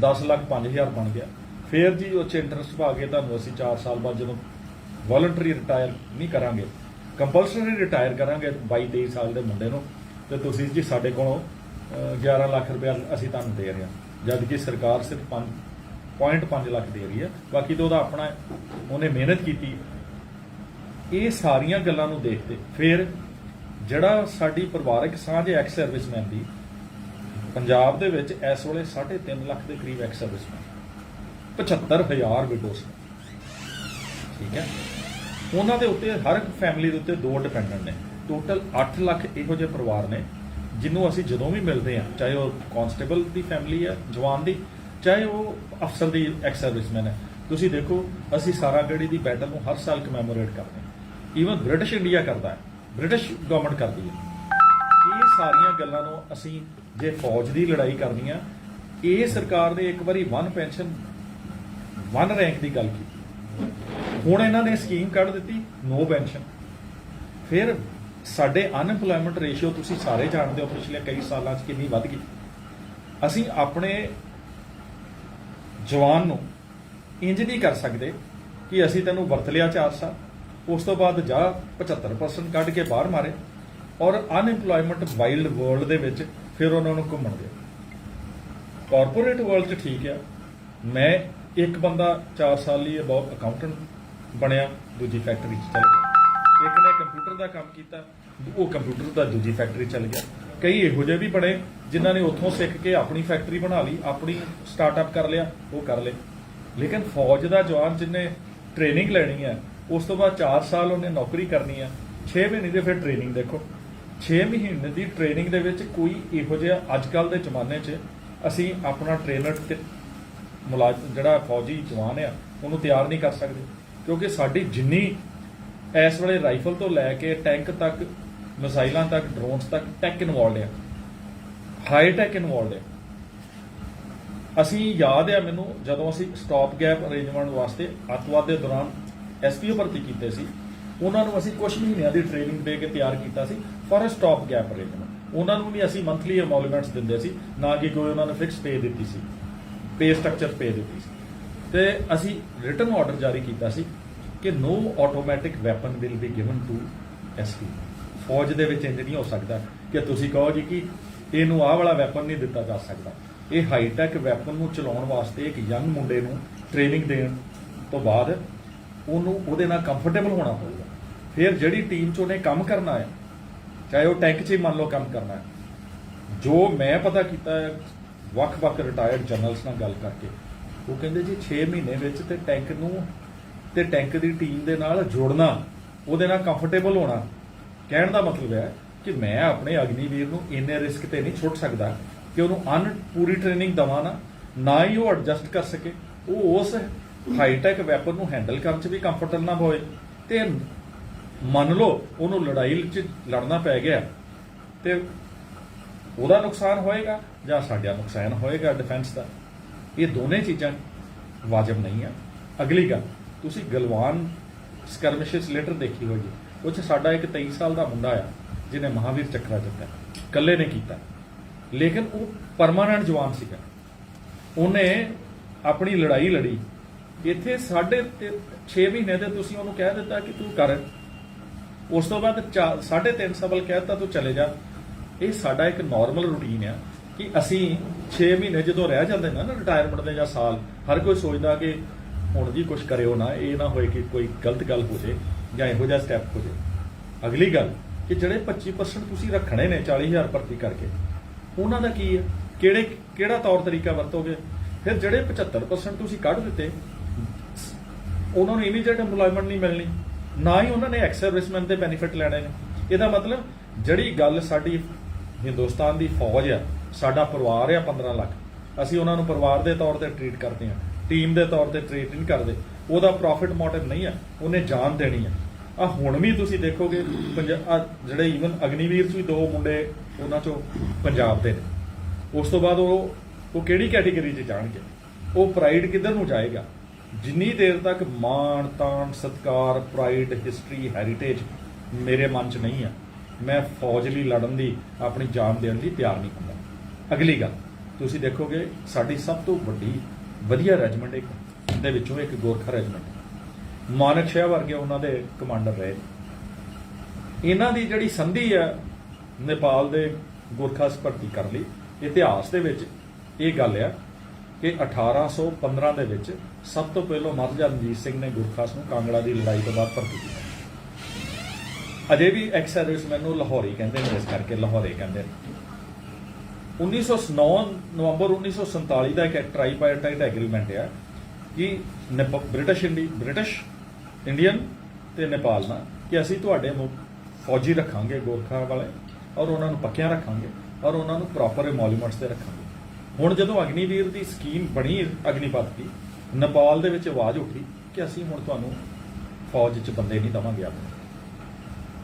10 ਲੱਖ 5000 ਬਣ ਗਿਆ। ਫਿਰ ਜੀ ਉਹ ਚ ਇੰਟਰਸਟ ਪਾ ਕੇ ਤੁਹਾਨੂੰ ਅਸੀਂ 4 ਸਾਲ ਬਾਅਦ ਜਦੋਂ ਵੋਲੰਟਰੀ ਰਿਟਾਇਰ ਨਹੀਂ ਕਰਾਂਗੇ ਕੰਪਲਸਰੀ ਰਿਟਾਇਰ ਕਰਾਂਗੇ 22 23 ਸਾਲ ਦੇ ਮੁੰਡੇ ਨੂੰ ਤੇ ਤੁਸੀਂ ਜੀ ਸਾਡੇ ਕੋਲੋਂ ਅਹ, 11 ਲੱਖ ਰੁਪਏ ਅਸੀਂ ਤੁਹਾਨੂੰ ਦੇ ਰਹੇ ਹਾਂ। ਜਦ ਕਿ ਸਰਕਾਰ ਸਿਰਫ 5.5 ਲੱਖ ਦੇ ਰਹੀ ਹੈ। ਬਾਕੀ ਤਾਂ ਉਹਦਾ ਆਪਣਾ ਉਹਨੇ ਮਿਹਨਤ ਕੀਤੀ ਇਹ ਸਾਰੀਆਂ ਗੱਲਾਂ ਨੂੰ ਦੇਖਦੇ ਫਿਰ ਜਿਹੜਾ ਸਾਡੀ ਪਰਿਵਾਰਕ ਸਾਂਝ ਐਕਸ ਸਰਵਿਸਮੈਨ ਦੀ ਪੰਜਾਬ ਦੇ ਵਿੱਚ ਇਸ ਵੇਲੇ 3.5 ਲੱਖ ਦੇ ਕਰੀਬ ਐਕਸ ਸਰਵਿਸਮੈਨ 75000 ਵਿਡੋਸ ਠੀਕ ਹੈ? ਉਹਨਾਂ ਦੇ ਉੱਤੇ ਹਰ ਇੱਕ ਫੈਮਿਲੀ ਦੇ ਉੱਤੇ ਦੋ ਡਿਪੈਂਡੈਂਟ ਨੇ। ਟੋਟਲ 8 ਲੱਖ ਇਹੋ ਜਿਹੇ ਪਰਿਵਾਰ ਨੇ ਜਿਹਨੂੰ ਅਸੀਂ ਜਦੋਂ ਵੀ ਮਿਲਦੇ ਹਾਂ, ਚਾਹੇ ਉਹ ਕਾਂਸਟੇਬਲ ਦੀ ਫੈਮਿਲੀ ਹੈ, ਜਵਾਨ ਦੀ, ਚਾਹੇ ਉਹ ਅਫਸਰ ਦੀ ਐਕਸ ਸਰਵਿਸਮੈਨ ਹੈ। ਤੁਸੀਂ ਦੇਖੋ, ਅਸੀਂ ਸਾਰਾਗੜੀ ਦੀ ਬੈਟਲ ਨੂੰ ਹਰ ਸਾਲ ਕਮੈਮੋਰੇਟ ਕਰਦੇ ਹਾਂ। ਈਵਨ ਬ੍ਰਿਟਿਸ਼ ਇੰਡੀਆ ਕਰਦਾ ਹੈ। ਬ੍ਰਿਟਿਸ਼ ਗਵਰਨਮੈਂਟ ਕਰਦੀ ਹੈ। ਇਹ ਸਾਰੀਆਂ ਗੱਲਾਂ ਨੂੰ ਅਸੀਂ ਜੇ ਫੌਜ ਦੀ ਲੜਾਈ ਕਰਨੀ ਆ ਇਹ ਸਰਕਾਰ ਨੇ ਇੱਕ ਵਾਰੀ ਵਨ ਪੈਨਸ਼ਨ, ਵਨ ਰੈਂਕ ਦੀ ਗੱਲ ਕੀਤੀ। ਹੁਣ ਇਹਨਾਂ ਨੇ ਸਕੀਮ ਕੱਢ ਦਿੱਤੀ, ਨੋ ਪੈਨਸ਼ਨ। ਫਿਰ ਸਾਡੇ ਅਨਐਮਪਲੋਇਮੈਂਟ ਰੇਸ਼ੀਓ ਤੁਸੀਂ ਸਾਰੇ ਜਾਣਦੇ ਹੋ, ਪਿਛਲੇ ਕਈ ਸਾਲਾਂ 'ਚ ਕਿੰਨੀ ਵੱਧ ਗਈ। ਅਸੀਂ ਆਪਣੇ ਜਵਾਨ ਨੂੰ ਇੰਜ ਨਹੀਂ ਕਰ ਸਕਦੇ ਕਿ ਅਸੀਂ ਤੈਨੂੰ ਵਰਤ ਲਿਆ 4 ਸਾਲ, ਉਸ ਤੋਂ ਬਾਅਦ ਜਾ 75% ਕੱਢ ਕੇ ਬਾਹਰ ਮਾਰੇ। ਔਰ ਅਨਐਮਪਲੋਇਮੈਂਟ ਵਾਈਲਡ ਵਰਲਡ ਦੇ ਵਿੱਚ ਫਿਰ ਉਹਨਾਂ ਨੂੰ ਘੁੰਮਣ ਦਿਓ। ਕਾਰਪੋਰੇਟ ਵਰਲਡ 'ਚ ਠੀਕ ਆ। ਮੈਂ ਇੱਕ ਬੰਦਾ 4 ਸਾਲ ਲਈ ਅਬਾਊਟ ਅਕਾਊਂਟੈਂਟ ਬਣਿਆ, ਦੂਜੀ ਫੈਕਟਰੀ 'ਚ ਚੱਲ ਗਿਆ। ਇੱਕ ਨੇ ਕੰਪਿਊਟਰ ਦਾ ਕੰਮ ਕੀਤਾ, ਉਹ ਕੰਪਿਊਟਰ ਦਾ ਦੂਜੀ ਫੈਕਟਰੀ ਚੱਲ ਗਿਆ। ਕਈ ਇਹੋ ਜਿਹੇ ਵੀ ਬਣੇ ਜਿਨ੍ਹਾਂ ਨੇ ਉੱਥੋਂ ਸਿੱਖ ਕੇ ਆਪਣੀ ਫੈਕਟਰੀ ਬਣਾ ਲਈ, ਆਪਣੀ ਸਟਾਰਟਅਪ ਕਰ ਲਿਆ, ਉਹ ਕਰ ਲੇ ਲੇਕਿਨ ਫੌਜ ਦਾ ਜਵਾਨ ਜਿਹਨੇ ਟ੍ਰੇਨਿੰਗ ਲੈਣੀ ਹੈ ਉਸ ਤੋਂ ਬਾਅਦ 4 ਸਾਲ ਉਹਨੇ ਨੌਕਰੀ ਕਰਨੀ ਹੈ 6 ਮਹੀਨੇ ਦੀ ਫਿਰ ਟ੍ਰੇਨਿੰਗ ਦੇਖੋ। 6 ਮਹੀਨੇ ਦੀ ਟ੍ਰੇਨਿੰਗ ਦੇ ਵਿੱਚ ਕੋਈ ਇਹੋ ਜਿਹਾ ਅੱਜ ਕੱਲ ਦੇ ਜ਼ਮਾਨੇ 'ਚ ਅਸੀਂ ਆਪਣਾ ਟ੍ਰੇਨਰ ਤੇ ਮੁਲਾਜ਼ਮ ਜਿਹੜਾ ਫੌਜੀ ਜਵਾਨ ਆ, ਉਹਨੂੰ ਤਿਆਰ ਨਹੀਂ ਕਰ ਸਕਦੇ। ਕਿਉਂਕਿ ਸਾਡੀ ਜਿੰਨੀ ਇਸ ਵੇਲੇ ਰਾਈਫਲ ਤੋਂ ਲੈ ਕੇ ਟੈਂਕ ਤੱਕ, ਮਿਸਾਈਲਾਂ ਤੱਕ ਡਰੋਨਸ ਤੱਕ ਟੈਕ ਇਨਵੋਲਡ ਆ। ਹਾਈ ਟੈਕ ਇਨਵੋਲਡ ਆ। ਅਸੀਂ ਯਾਦ ਆ ਮੈਨੂੰ ਜਦੋਂ ਅਸੀਂ ਸਟਾਪ ਗੈਪ ਅਰੇਂਜਮੈਂਟ ਵਾਸਤੇ ਅੱਤਵਾਦ ਦੇ ਦੌਰਾਨ ਐਸਪੀਓ ਭਰਤੀ ਕੀਤੇ ਸੀ ਉਹਨਾਂ ਨੂੰ ਅਸੀਂ ਕੁਝ ਮਹੀਨਿਆਂ ਦੀ ਟ੍ਰੇਨਿੰਗ ਦੇ ਕੇ ਤਿਆਰ ਕੀਤਾ ਸੀ for a stop gap arrangement ਉਹਨਾਂ ਨੂੰ ਵੀ ਅਸੀਂ ਮੰਥਲੀ ਅਮੋਲਮੈਂਟਸ ਦਿੰਦੇ ਸੀ, ਨਾ ਕਿ ਕੋਈ ਉਹਨਾਂ ਨੂੰ ਫਿਕਸ ਪੇ ਦਿੱਤੀ ਸੀ ਪੇ ਸਟਰਕਚਰ ਪੇ ਦਿੱਤੀ ਸੀ। ਤੇ ਅਸੀਂ ਰਿਟਨ ਆਰਡਰ ਜਾਰੀ ਕੀਤਾ ਸੀ ਕਿ no automatic weapon will be given to SP ਫੌਜ ਦੇ ਵਿੱਚ ਇੰਜ ਨਹੀਂ ਹੋ ਸਕਦਾ ਕਿ ਤੁਸੀਂ ਕਹੋ ਜੀ ਕਿ ਇਹਨੂੰ ਆਹ ਵਾਲਾ ਵੈਪਨ ਨਹੀਂ ਦਿੱਤਾ ਜਾ ਸਕਦਾ। ਇਹ ਹਾਈ ਟੈਕ ਵੈਪਨ ਨੂੰ ਚਲਾਉਣ ਵਾਸਤੇ ਇੱਕ ਯੰਗ ਮੁੰਡੇ ਨੂੰ ਟ੍ਰੇਨਿੰਗ ਦੇਣ ਤੋਂ ਬਾਅਦ ਉਹਨੂੰ ਉਹਦੇ ਨਾਲ ਕੰਫਰਟੇਬਲ ਹੋਣਾ ਪਊਗਾ ਫਿਰ ਜਿਹੜੀ ਟੀਮ 'ਚ ਉਹਨੇ ਕੰਮ ਕਰਨਾ ਹੈ, ਚਾਹੇ ਉਹ ਟੈਂਕ 'ਚ ਹੀ ਮੰਨ ਲਓ ਕੰਮ ਕਰਨਾ ਹੈ, ਜੋ ਮੈਂ ਪਤਾ ਕੀਤਾ ਹੈ, ਵੱਖ-ਵੱਖ ਰਿਟਾਇਰਡ ਜਨਰਲਸ ਨਾਲ ਗੱਲ ਕਰਕੇ, ਉਹ ਕਹਿੰਦੇ ਜੀ 6 ਮਹੀਨੇ ਵਿੱਚ ਤੇ ਟੈਂਕ ਨੂੰ ਤੇ ਟੈਂਕ ਦੀ ਟੀਮ ਦੇ ਨਾਲ ਜੁੜਨਾ, ਉਹਦੇ ਨਾਲ ਕੰਫਰਟੇਬਲ ਹੋਣਾ, ਕਹਿਣ ਦਾ ਮਤਲਬ ਹੈ ਕਿ ਮੈਂ ਆਪਣੇ ਅਗਨੀਵੀਰ ਨੂੰ ਇੰਨੇ ਰਿਸਕ ਤੇ ਨਹੀਂ ਛੁੱਟ ਸਕਦਾ ਕਿ ਉਹਨੂੰ ਅਨ ਪੂਰੀ ਟ੍ਰੇਨਿੰਗ ਦਵਾਂ ਨਾ ਨਾ ਹੀ ਉਹ ਐਡਜਸਟ ਕਰ ਸਕੇ, ਉਹ ਉਸ ਹਾਈਟੈਕ ਵੈਪਨ ਨੂੰ ਹੈਂਡਲ ਕਰਨ 'ਚ ਵੀ ਕੰਫਰਟੇਬਲ ਨਾ ਹੋਏ, ਤੇ ਮੰਨ ਲਓ ਉਹਨੂੰ ਲੜਾਈ 'ਚ ਲੜਨਾ ਪੈ ਗਿਆ ਤੇ ਉਹਦਾ ਨੁਕਸਾਨ ਹੋਏਗਾ ਜਾਂ ਸਾਡਾ ਨੁਕਸਾਨ ਹੋਏਗਾ ਡਿਫੈਂਸ ਦਾ? ਇਹ ਦੋਨੇ ਚੀਜ਼ਾਂ ਵਾਜਬ ਨਹੀਂ ਆ। ਅਗਲੀ ਗੱਲ, ਤੁਸੀਂ ਗਲਵਾਨ ਸਕਰਮਿਸ਼ਸ ਲੈਟਰ ਦੇਖੀ ਹੋਈ ਉਹ 'ਚ ਸਾਡਾ ਇੱਕ 23 ਸਾਲ ਦਾ ਮੁੰਡਾ ਆ, ਜਿਹਨੇ ਮਹਾਵੀਰ ਚੱਕਰਾ ਜਿੱਤਿਆ। ਇਕੱਲੇ ਨੇ ਕੀਤਾ। ਲੇਕਿਨ ਉਹ ਪਰਮਾਨੈਂਟ ਜਵਾਨ ਸੀਗਾ। ਉਹਨੇ ਆਪਣੀ ਲੜਾਈ ਲੜੀ। ਇੱਥੇ ਸਾਢੇ 6 ਮਹੀਨੇ ਦੇ ਤੁਸੀਂ ਉਹਨੂੰ ਕਹਿ ਦਿੱਤਾ ਕਿ ਤੂੰ ਕਰ। ਉਸ ਤੋਂ ਬਾਅਦ 3.5 ਸਬਲ ਕਹਿਤਾ ਤੂੰ ਚਲੇ ਜਾ। ਇਹ ਸਾਡਾ ਇੱਕ ਨਾਰਮਲ ਰੂਟੀਨ ਆ ਕਿ ਅਸੀਂ 6 ਮਹੀਨੇ ਜਦੋਂ ਰਹਿ ਜਾਂਦੇ ਨੇ ਨਾ ਰਿਟਾਇਰਮੈਂਟ ਦੇ ਜਾਂ ਸਾਲ, ਹਰ ਕੋਈ ਸੋਚਦਾ ਕਿ ਹੁਣ ਜੀ ਕੁਝ ਕਰਿਓ ਨਾ, ਇਹ ਨਾ ਹੋਏ ਕਿ ਕੋਈ ਗਲਤ ਗੱਲ ਹੋ ਜੇ ਜਾਂ ਇਹੋ ਜਿਹਾ ਸਟੈਪ ਹੋ ਜੇ। ਅਗਲੀ ਗੱਲ ਕਿ ਜਿਹੜੇ 25% ਤੁਸੀਂ ਰੱਖਣੇ ਨੇ 40000 ਭਰਤੀ ਕਰਕੇ, ਉਹਨਾਂ ਦਾ ਕੀ ਹੈ ਕਿਹੜੇ, ਕਿਹੜਾ ਤੌਰ ਤਰੀਕਾ ਵਰਤੋਗੇ? ਫਿਰ ਜਿਹੜੇ 75% ਤੁਸੀਂ ਕੱਢ ਦਿੱਤੇ, ਉਹਨਾਂ ਨੂੰ ਇਮੀਡੀਏਟ EMPLOYMENT ਨਹੀਂ ਮਿਲਣੀ। ਨਾ ਹੀ ਉਹਨਾਂ ਨੇ ਐਕਸ ਸਰਵਿਸਮੈਨ ਦੇ ਬੈਨੀਫਿਟ ਲੈਣੇ ਨੇ। ਇਹਦਾ ਮਤਲਬ ਜਿਹੜੀ ਗੱਲ ਸਾਡੀ ਹਿੰਦੁਸਤਾਨ ਦੀ ਫੌਜ ਆ, ਸਾਡਾ ਪਰਿਵਾਰ ਆ 15 ਲੱਖ। ਅਸੀਂ ਉਹਨਾਂ ਨੂੰ ਪਰਿਵਾਰ ਦੇ ਤੌਰ ਤੇ ਟ੍ਰੀਟ ਕਰਦੇ ਆ ਟੀਮ ਦੇ ਤੌਰ ਤੇ ਟ੍ਰੀਟ ਨਹੀਂ ਕਰਦੇ। ਉਹਦਾ ਪ੍ਰੋਫਿਟ ਮੋਟਿਵ ਨਹੀਂ ਆ, ਉਹਨੇ ਜਾਨ ਦੇਣੀ ਆ। ਆ ਹੁਣ ਵੀ ਤੁਸੀਂ ਦੇਖੋਗੇ, ਪੰਜਾ- ਜਿਹੜੇ ਈਵਨ ਅਗਨੀਵੀਰ ਚ ਵੀ ਦੋ ਮੁੰਡੇ ਉਹਨਾਂ ਚੋਂ ਪੰਜਾਬ ਦੇ ਨੇ। ਉਸ ਤੋਂ ਬਾਅਦ ਉਹ ਉਹ ਕਿਹੜੀ ਕੈਟਾਗਰੀ 'ਚ ਜਾਣਗੇ? ਉਹ ਪ੍ਰਾਈਡ ਕਿੱਧਰ ਨੂੰ ਜਾਏਗਾ? ਜਿੰਨੀ ਦੇਰ ਤੱਕ ਮਾਣ, ਤਾਣ, ਸਤਕਾਰ ਪ੍ਰਾਈਡ ਹਿਸਟਰੀ ਹੈਰੀਟੇਜ ਮੇਰੇ ਮਨ 'ਚ ਨਹੀਂ ਆ, ਮੈਂ ਫੌਜ ਲਈ ਲੜਨ ਦੀ, ਆਪਣੀ ਜਾਨ ਦੇਣ ਲਈ ਤਿਆਰ ਨਹੀਂ ਹੁੰਦਾ। ਅਗਲੀ ਗੱਲ, ਤੁਸੀਂ ਦੇਖੋਗੇ ਸਾਡੀ ਸਭ ਤੋਂ ਵੱਡੀ, ਵਧੀਆ ਰੈਜੀਮੈਂਟ ਇੱਕ, ਦੇ ਵਿੱਚੋਂ ਇੱਕ ਗੋਰਖਾ ਰੈਜੀਮੈਂਟ ਮਾਨਕ ਸ਼ਾਹ ਵਰਗੇ ਉਹਨਾਂ ਦੇ ਕਮਾਂਡਰ ਰਹੇ। ਇਹਨਾਂ ਦੀ ਜਿਹੜੀ ਸੰਧੀ ਹੈ ਨੇਪਾਲ ਦੇ ਗੋਰਖਾ ਭਰਤੀ ਕਰ ਲਈ। ਇਤਿਹਾਸ ਦੇ ਵਿੱਚ ਇਹ ਗੱਲ ਆ ਕਿ 1815 ਦੇ ਵਿੱਚ ਸਭ ਤੋਂ ਪਹਿਲਾਂ ਮਹਾਰਾਜਾ ਰਣਜੀਤ ਸਿੰਘ ਨੇ ਗੁਰਖਾਸ ਨੂੰ ਕਾਂਗੜਾ ਦੀ ਲੜਾਈ ਤੋਂ ਬਾਅਦ ਭਰਤੀ ਕੀਤਾ। ਅਜੇ ਵੀ ਐਕਸ ਸਰਵਿਸਮੈਨ ਨੂੰ ਲਾਹੌਰੀ ਕਹਿੰਦੇ ਨੇ, ਇਸ ਕਰਕੇ ਲਾਹੌਰੇ ਕਹਿੰਦੇ ਨੇ। 1909 ਨਵੰਬਰ 1947 ਦਾ ਇੱਕ ਟ੍ਰਾਈਪਾਰਟਾਈਟ ਐਗਰੀਮੈਂਟ ਹੈ ਕਿ ਨੇਪ- ਬ੍ਰਿਟਿਸ਼ ਇੰਡੀ, ਬ੍ਰਿਟਿਸ਼ ਇੰਡੀਅਨ ਤੇ ਨੇਪਾਲ ਨਾਲ ਕਿ ਅਸੀਂ ਤੁਹਾਡੇ ਮੁ- ਫੌਜੀ ਰੱਖਾਂਗੇ ਗੋਰਖਾ ਵਾਲੇ ਔਰ ਉਹਨਾਂ ਨੂੰ ਪੱਕਿਆਂ ਰੱਖਾਂਗੇ ਔਰ ਉਹਨਾਂ ਨੂੰ ਪ੍ਰੋਪਰ ਇਮੋਲੂਮੈਂਟਸ ਤੇ ਰੱਖਾਂਗੇ। ਹੁਣ ਜਦੋਂ ਅਗਨੀਵੀਰ ਦੀ ਸਕੀਮ ਬਣੀ ਅਗਨੀਪਥ ਦੀ ਨੇਪਾਲ ਦੇ ਵਿੱਚ ਆਵਾਜ਼ ਉੱਠੀ ਕਿ ਅਸੀਂ ਹੁਣ ਤੁਹਾਨੂੰ ਫੌਜ 'ਚ ਬੰਦੇ ਨਹੀਂ ਦਵਾਂਗੇ ਆਪਣੇ।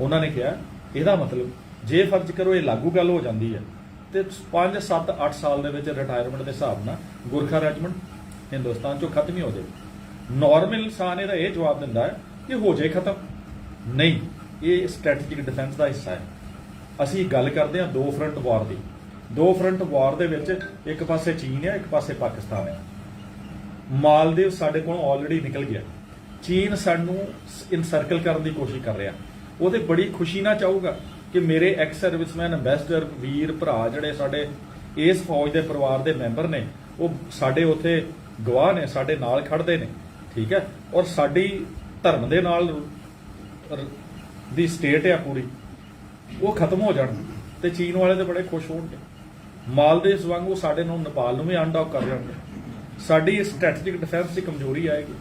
ਉਹਨਾਂ ਨੇ ਕਿਹਾ, ਇਹਦਾ ਮਤਲਬ ਜੇ ਫਰਜ਼ ਕਰੋ ਇਹ ਲਾਗੂ ਗੱਲ ਹੋ ਜਾਂਦੀ ਹੈ, ਤੇ 5 7 8 ਸਾਲ ਦੇ ਵਿੱਚ ਰਿਟਾਇਰਮੈਂਟ ਦੇ ਹਿਸਾਬ ਨਾਲ ਗੁਰਖਾ ਰੈਜੀਮੈਂਟ ਹਿੰਦੁਸਤਾਨ ਚੋਂ ਖਤਮ ਹੀ ਹੋ ਜਾਵੇ। ਨਾਰਮਲ ਇਨਸਾਨ ਇਹਦਾ ਇਹ ਜਵਾਬ ਦਿੰਦਾ ਹੈ ਕਿ ਹੋ ਜਾਏ ਖਤਮ। ਨਹੀਂ, ਇਹ ਸਟ੍ਰੈਟੇਜਿਕ ਡਿਫੈਂਸ ਦਾ ਹਿੱਸਾ ਹੈ। ਅਸੀਂ ਗੱਲ ਕਰਦੇ ਹਾਂ ਦੋ ਫਰੰਟ ਵਾਰ ਦੀ। ਦੋ ਫਰੰਟ ਵਾਰ ਦੇ ਵਿੱਚ ਇੱਕ ਪਾਸੇ ਚੀਨ ਹੈ, ਇੱਕ ਪਾਸੇ ਪਾਕਿਸਤਾਨ ਹੈ। ਮਾਲਦੀਵ ਸਾਡੇ ਕੋਲੋਂ ਆਲਰੇਡੀ ਨਿਕਲ ਗਿਆ। ਚੀਨ ਸਾਨੂੰ ਇਨਸਰਕਲ ਕਰਨ ਦੀ ਕੋਸ਼ਿਸ਼ ਕਰ ਰਿਹਾ। ਉਹ ਉਹਦੇ ਬੜੀ ਖੁਸ਼ੀ ਨਾਲ ਚਾਹੂਗਾ ਕਿ ਮੇਰੇ ਐਕਸ ਸਰਵਿਸਮੈਨ ਐਮਬੈਸਡਰ ਵੀਰ, ਭਰਾ ਜਿਹੜੇ ਸਾਡੇ ਇਸ ਫੌਜ ਦੇ ਪਰਿਵਾਰ ਦੇ ਮੈਂਬਰ ਨੇ, ਉਹ ਸਾਡੇ ਉੱਥੇ ਗਵਾਹ ਨੇ, ਸਾਡੇ ਨਾਲ ਖੜਦੇ ਨੇ, ਠੀਕ ਹੈ? ਔਰ ਸਾਡੀ ਧਰਮ ਦੇ ਨਾਲ ਦੀ ਸਟੇਟ ਹੈ ਪੂਰੀ। ਉਹ ਖਤਮ ਹੋ ਜਾਣ ਤੇ ਚੀਨ ਵਾਲੇ ਤੇ ਬੜੇ ਖੁਸ਼ ਹੋਣਗੇ। ਮਾਲਦੀਵਸ ਵਾਂਗੂ ਸਾਡੇ ਨੂੰ ਨੇਪਾਲ ਨੂੰ ਵੀ ਅਨਡਾਕ ਕਰ ਜਾਣਗੇ। ਸਾਡੀ ਸਟ੍ਰੈਟੇਜਿਕ ਡਿਫੈਂਸ ਦੀ ਕਮਜ਼ੋਰੀ ਆਏਗੀ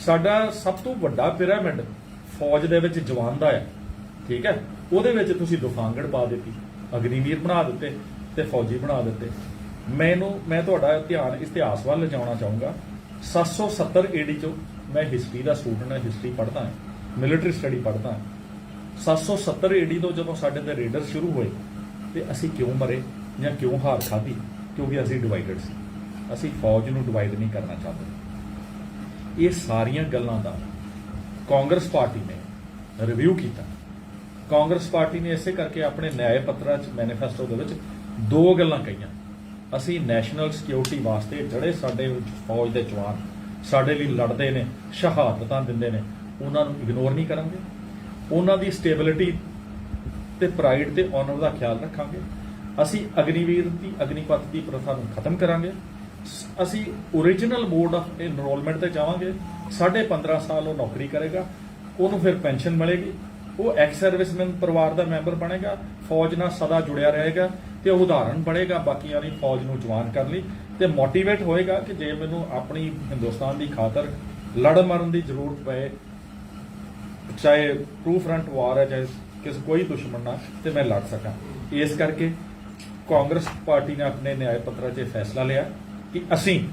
ਸਾਡਾ ਸਭ ਤੋਂ ਵੱਡਾ ਪਿਰਾਮਿਡ ਫੌਜ ਦੇ ਵਿੱਚ ਜਵਾਨ ਦਾ ਹੈ ਠੀਕ ਹੈ? ਉਹਦੇ ਵਿੱਚ ਤੁਸੀਂ ਦੁਫਾਂਗੜ ਪਾ ਦਿੱਤੀ, ਅਗਨੀਵੀਰ ਬਣਾ ਦਿੱਤੇ ਤੇ ਫੌਜੀ ਬਣਾ ਦਿੱਤੇ। ਮੈਨੂੰ, ਮੈਂ ਤੁਹਾਡਾ ਧਿਆਨ ਇਤਿਹਾਸ ਵੱਲ ਲਿਜਾਉਣਾ ਚਾਹੂੰਗਾ। 770 ਏਡੀ ਚੋਂ ਮੈਂ ਹਿਸਟਰੀ ਦਾ ਸਟੂਡੈਂਟ ਹਾਂ ਹਿਸਟਰੀ ਪੜ੍ਹਦਾ ਹਾਂ ਮਿਲਟਰੀ ਸਟੱਡੀ ਪੜ੍ਹਦਾ ਹਾਂ। 770 ਏਡੀ ਤੋਂ ਜਦੋਂ ਸਾਡੇ ਤੇ ਰੇਡਰ ਸ਼ੁਰੂ ਹੋਏ, ਤੇ ਅਸੀਂ ਕਿਉਂ ਮਰੇ ਜਾਂ ਕਿਉਂ ਹਾਰ ਖਾਧੀ? ਕਿਉਂਕਿ ਅਸੀਂ ਡਿਵਾਈਡਡ ਸੀ। ਅਸੀਂ ਫੌਜ ਨੂੰ ਡਿਵਾਈਡ ਨਹੀਂ ਕਰਨਾ ਚਾਹੁੰਦੇ। ਇਹ ਸਾਰੀਆਂ ਗੱਲਾਂ ਦਾ ਕਾਂਗਰਸ ਪਾਰਟੀ ਨੇ ਰਿਵਿਊ ਕੀਤਾ। ਕਾਂਗਰਸ ਪਾਰਟੀ ਨੇ ਇਸੇ ਕਰਕੇ ਆਪਣੇ ਨਿਆਂ ਪੱਤਰਾਂ 'ਚ ਮੈਨੀਫੈਸਟੋ ਦੇ ਵਿੱਚ ਦੋ ਗੱਲਾਂ ਕਹੀਆਂ। ਅਸੀਂ ਨੈਸ਼ਨਲ ਸਿਕਿਉਰਿਟੀ ਵਾਸਤੇ ਜਿਹੜੇ ਸਾਡੇ ਫੌਜ ਦੇ ਜਵਾਨ ਸਾਡੇ ਲਈ ਲੜਦੇ ਨੇ, ਸ਼ਹਾਦਤਾਂ ਦਿੰਦੇ ਨੇ, ਉਹਨਾਂ ਨੂੰ ਇਗਨੋਰ ਨਹੀਂ ਕਰਾਂਗੇ। ਉਹਨਾਂ ਦੀ ਸਟੇਬਿਲਿਟੀ ਤੇ ਪ੍ਰਾਈਡ ਤੇ ਆਨਰ ਦਾ ਖਿਆਲ ਰੱਖਾਂਗੇ। ਅਸੀਂ ਅਗਨੀਵੀਰ ਦੀ ਅਗਨੀਪਥ ਦੀ ਪ੍ਰਥਾ ਨੂੰ ਖਤਮ ਕਰਾਂਗੇ। ਅਸੀਂ origignal ਮੋਡ ਆਫ ਐਨਰੋਲਮੈਂਟ ਤੇ ਜਾਵਾਂਗੇ। ਸਾਢੇ 15 ਸਾਲ ਉਹ ਨੌਕਰੀ ਕਰੇਗਾ। ਉਹਨੂੰ ਫਿਰ ਪੈਨਸ਼ਨ ਮਿਲੇਗੀ। ਉਹ ਐਕਸ ਸਰਵਿਸਮੈਨ ਪਰਿਵਾਰ ਦਾ ਮੈਂਬਰ ਬਣੇਗਾ। ਫੌਜ ਨਾਲ ਸਦਾ ਜੁੜਿਆ ਰਹੇਗਾ ਤੇ ਉਹ ਉਦਾਹਰਣ ਬਣੇਗਾ। ਬਾਕੀਆਂ ਦੀ ਫੌਜ ਨੂੰ ਜਵਾਨ ਕਰਨ ਲਈ ਤੇ ਮੋਟੀਵੇਟ ਹੋਏਗਾ ਕਿ ਜੇ ਮੈਨੂੰ ਆਪਣੀ ਹਿੰਦੁਸਤਾਨ ਦੀ ਖਾਤਰ ਲੜ ਮਰਨ ਦੀ ਜ਼ਰੂਰਤ ਪਏ, ਚਾਹੇ ਟੂ ਫਰੰਟ ਵਾਰ ਹੈ, ਚਾਹੇ ਕਿਸ ਕੋਈ ਦੁਸ਼ਮਣ ਨਾਲ, ਤੇ ਮੈਂ ਲੜ ਸਕਾਂ। ਇਸ ਕਰਕੇ ਕਾਂਗਰਸ ਪਾਰਟੀ ਨੇ ਆਪਣੇ ਨਿਆਂ ਪੱਤਰ 'ਚ ਫੈਸਲਾ ਲਿਆ। ਕਿ ਅਸੀਂ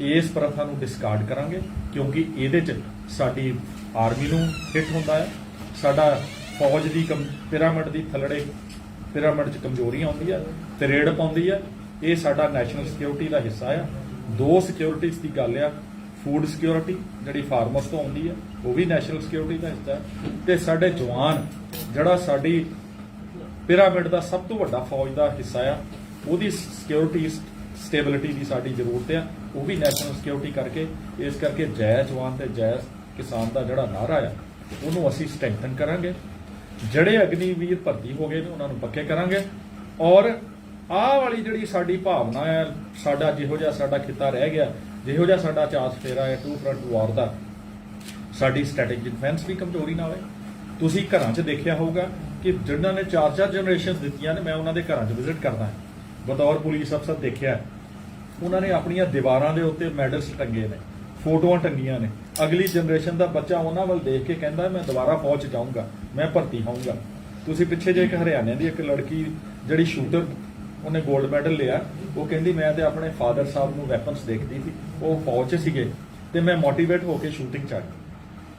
ਇਸ ਪ੍ਰਥਾ ਨੂੰ ਡਿਸਕਾਰਡ ਕਰਾਂਗੇ, ਕਿਉਂਕਿ ਇਹਦੇ 'ਚ ਸਾਡੀ ਆਰਮੀ ਨੂੰ ਹਿੱਟ ਹੁੰਦਾ ਹੈ। ਸਾਡਾ ਫੌਜ ਦੀ ਕਮ- ਪਿਰਾਮਿਡ ਦੀ ਥੱਲੜੇ ਪਿਰਾਮਿਡ 'ਚ ਕਮਜ਼ੋਰੀ ਆਉਂਦੀ ਹੈ ਤੇ ਰੇਡ ਪਾਉਂਦੀ ਹੈ। ਇਹ ਸਾਡਾ ਨੈਸ਼ਨਲ ਸਿਕਿਉਰਿਟੀ ਦਾ ਹਿੱਸਾ ਆ। ਦੋ ਸਿਕਿਉਰਿਟੀਜ਼ ਦੀ ਗੱਲ ਆ ਫੂਡ ਸਿਕਿਉਰਿਟੀ ਜਿਹੜੀ ਫਾਰਮਰਸ ਤੋਂ ਆਉਂਦੀ ਹੈ ਉਹ ਵੀ ਨੈਸ਼ਨਲ ਸਿਕਿਉਰਿਟੀ ਦਾ ਹਿੱਸਾ ਹੈ ਤੇ ਸਾਡੇ ਜਵਾਨ, ਜਿਹੜਾ ਸਾਡੀ ਪਿਰਾਮਿਡ ਦਾ ਸਭ ਤੋਂ ਵੱਡਾ ਫੌਜ ਦਾ ਹਿੱਸਾ ਆ, ਉਹਦੀ ਸਿਕਿਉਰਿਟੀ ਸਟੇਬਿਲਿਟੀ ਦੀ ਸਾਡੀ ਜ਼ਰੂਰਤ ਆ, ਉਹ ਵੀ ਨੈਸ਼ਨਲ ਸਿਕਿਉਰਿਟੀ ਕਰਕੇ, ਇਸ ਕਰਕੇ ਜੈ ਜਵਾਨ ਤੇ ਜੈ ਕਿਸਾਨ ਦਾ ਜਿਹੜਾ ਨਾਰਾ ਆ, ਉਹਨੂੰ ਅਸੀਂ ਸਟਰੈਂਥਨ ਕਰਾਂਗੇ। ਜਿਹੜੇ ਅਗਨੀਵੀਰ ਭਰਤੀ ਹੋ ਗਏ ਨੇ, ਉਹਨਾਂ ਨੂੰ ਪੱਕੇ ਕਰਾਂਗੇ। ਔਰ ਆਹ ਵਾਲੀ ਜਿਹੜੀ ਸਾਡੀ ਭਾਵਨਾ ਹੈ ਸਾਡਾ ਜਿਹੋ ਜਿਹਾ ਸਾਡਾ ਖਿੱਤਾ ਰਹਿ ਗਿਆ, ਜਿਹੋ ਜਿਹਾ ਸਾਡਾ ਚਾਸ ਫੇਰਾ ਹੈ ਟੂ ਫਰੰਟ ਵਾਰ ਦਾ, ਸਾਡੀ ਸਟ੍ਰੈਟੇਜਿਕ ਡਿਫੈਂਸ ਵੀ ਕਮਜ਼ੋਰੀ ਨਾਲ ਹੈ। ਤੁਸੀਂ ਘਰਾਂ 'ਚ ਦੇਖਿਆ ਹੋਊਗਾ ਕਿ ਜਿਨ੍ਹਾਂ ਨੇ ਚਾਰ ਚਾਰ ਜਨਰੇਸ਼ਨਸ ਦਿੱਤੀਆਂ ਨੇ, ਮੈਂ ਉਹਨਾਂ ਦੇ ਘਰਾਂ 'ਚ ਵਿਜ਼ਿਟ ਕਰਦਾ ਬਤੌਰ ਪੁਲਿਸ ਅਫਸਰ ਦੇਖਿਆ ਉਹਨਾਂ ਨੇ ਆਪਣੀਆਂ ਦੀਵਾਰਾਂ ਦੇ ਉੱਤੇ ਮੈਡਲਸ ਟੰਗੇ ਨੇ, ਫੋਟੋਆਂ ਟੰਗੀਆਂ ਨੇ। ਅਗਲੀ ਜਨਰੇਸ਼ਨ ਦਾ ਬੱਚਾ ਉਹਨਾਂ ਵੱਲ ਦੇਖ ਕੇ ਕਹਿੰਦਾ, ਮੈਂ ਦੁਬਾਰਾ ਫੌਜ ਜਾਊਂਗਾ, ਮੈਂ ਭਰਤੀ ਹੋਊਂਗਾ। ਤੁਸੀਂ ਪਿੱਛੇ ਜੇ ਇੱਕ ਹਰਿਆਣੇ ਦੀ ਇੱਕ ਲੜਕੀ, ਜਿਹੜੀ ਸ਼ੂਟਰ, ਉਹਨੇ 골ਡ ਮੈਡਲ ਲਿਆ। ਉਹ ਕਹਿੰਦੀ, ਮੈਂ ਤੇ ਆਪਣੇ ਫਾਦਰ ਸਾਹਿਬ ਨੂੰ ਵੈਪਨਸ ਦੇਖਦੀ ਸੀ। ਉਹ ਫੌਜ 'ਚ ਸੀਗੇ ਤੇ ਮੈਂ ਮੋਟੀਵੇਟ ਹੋ ਕੇ ਸ਼ੂਟਿੰਗ 'ਚ ਆ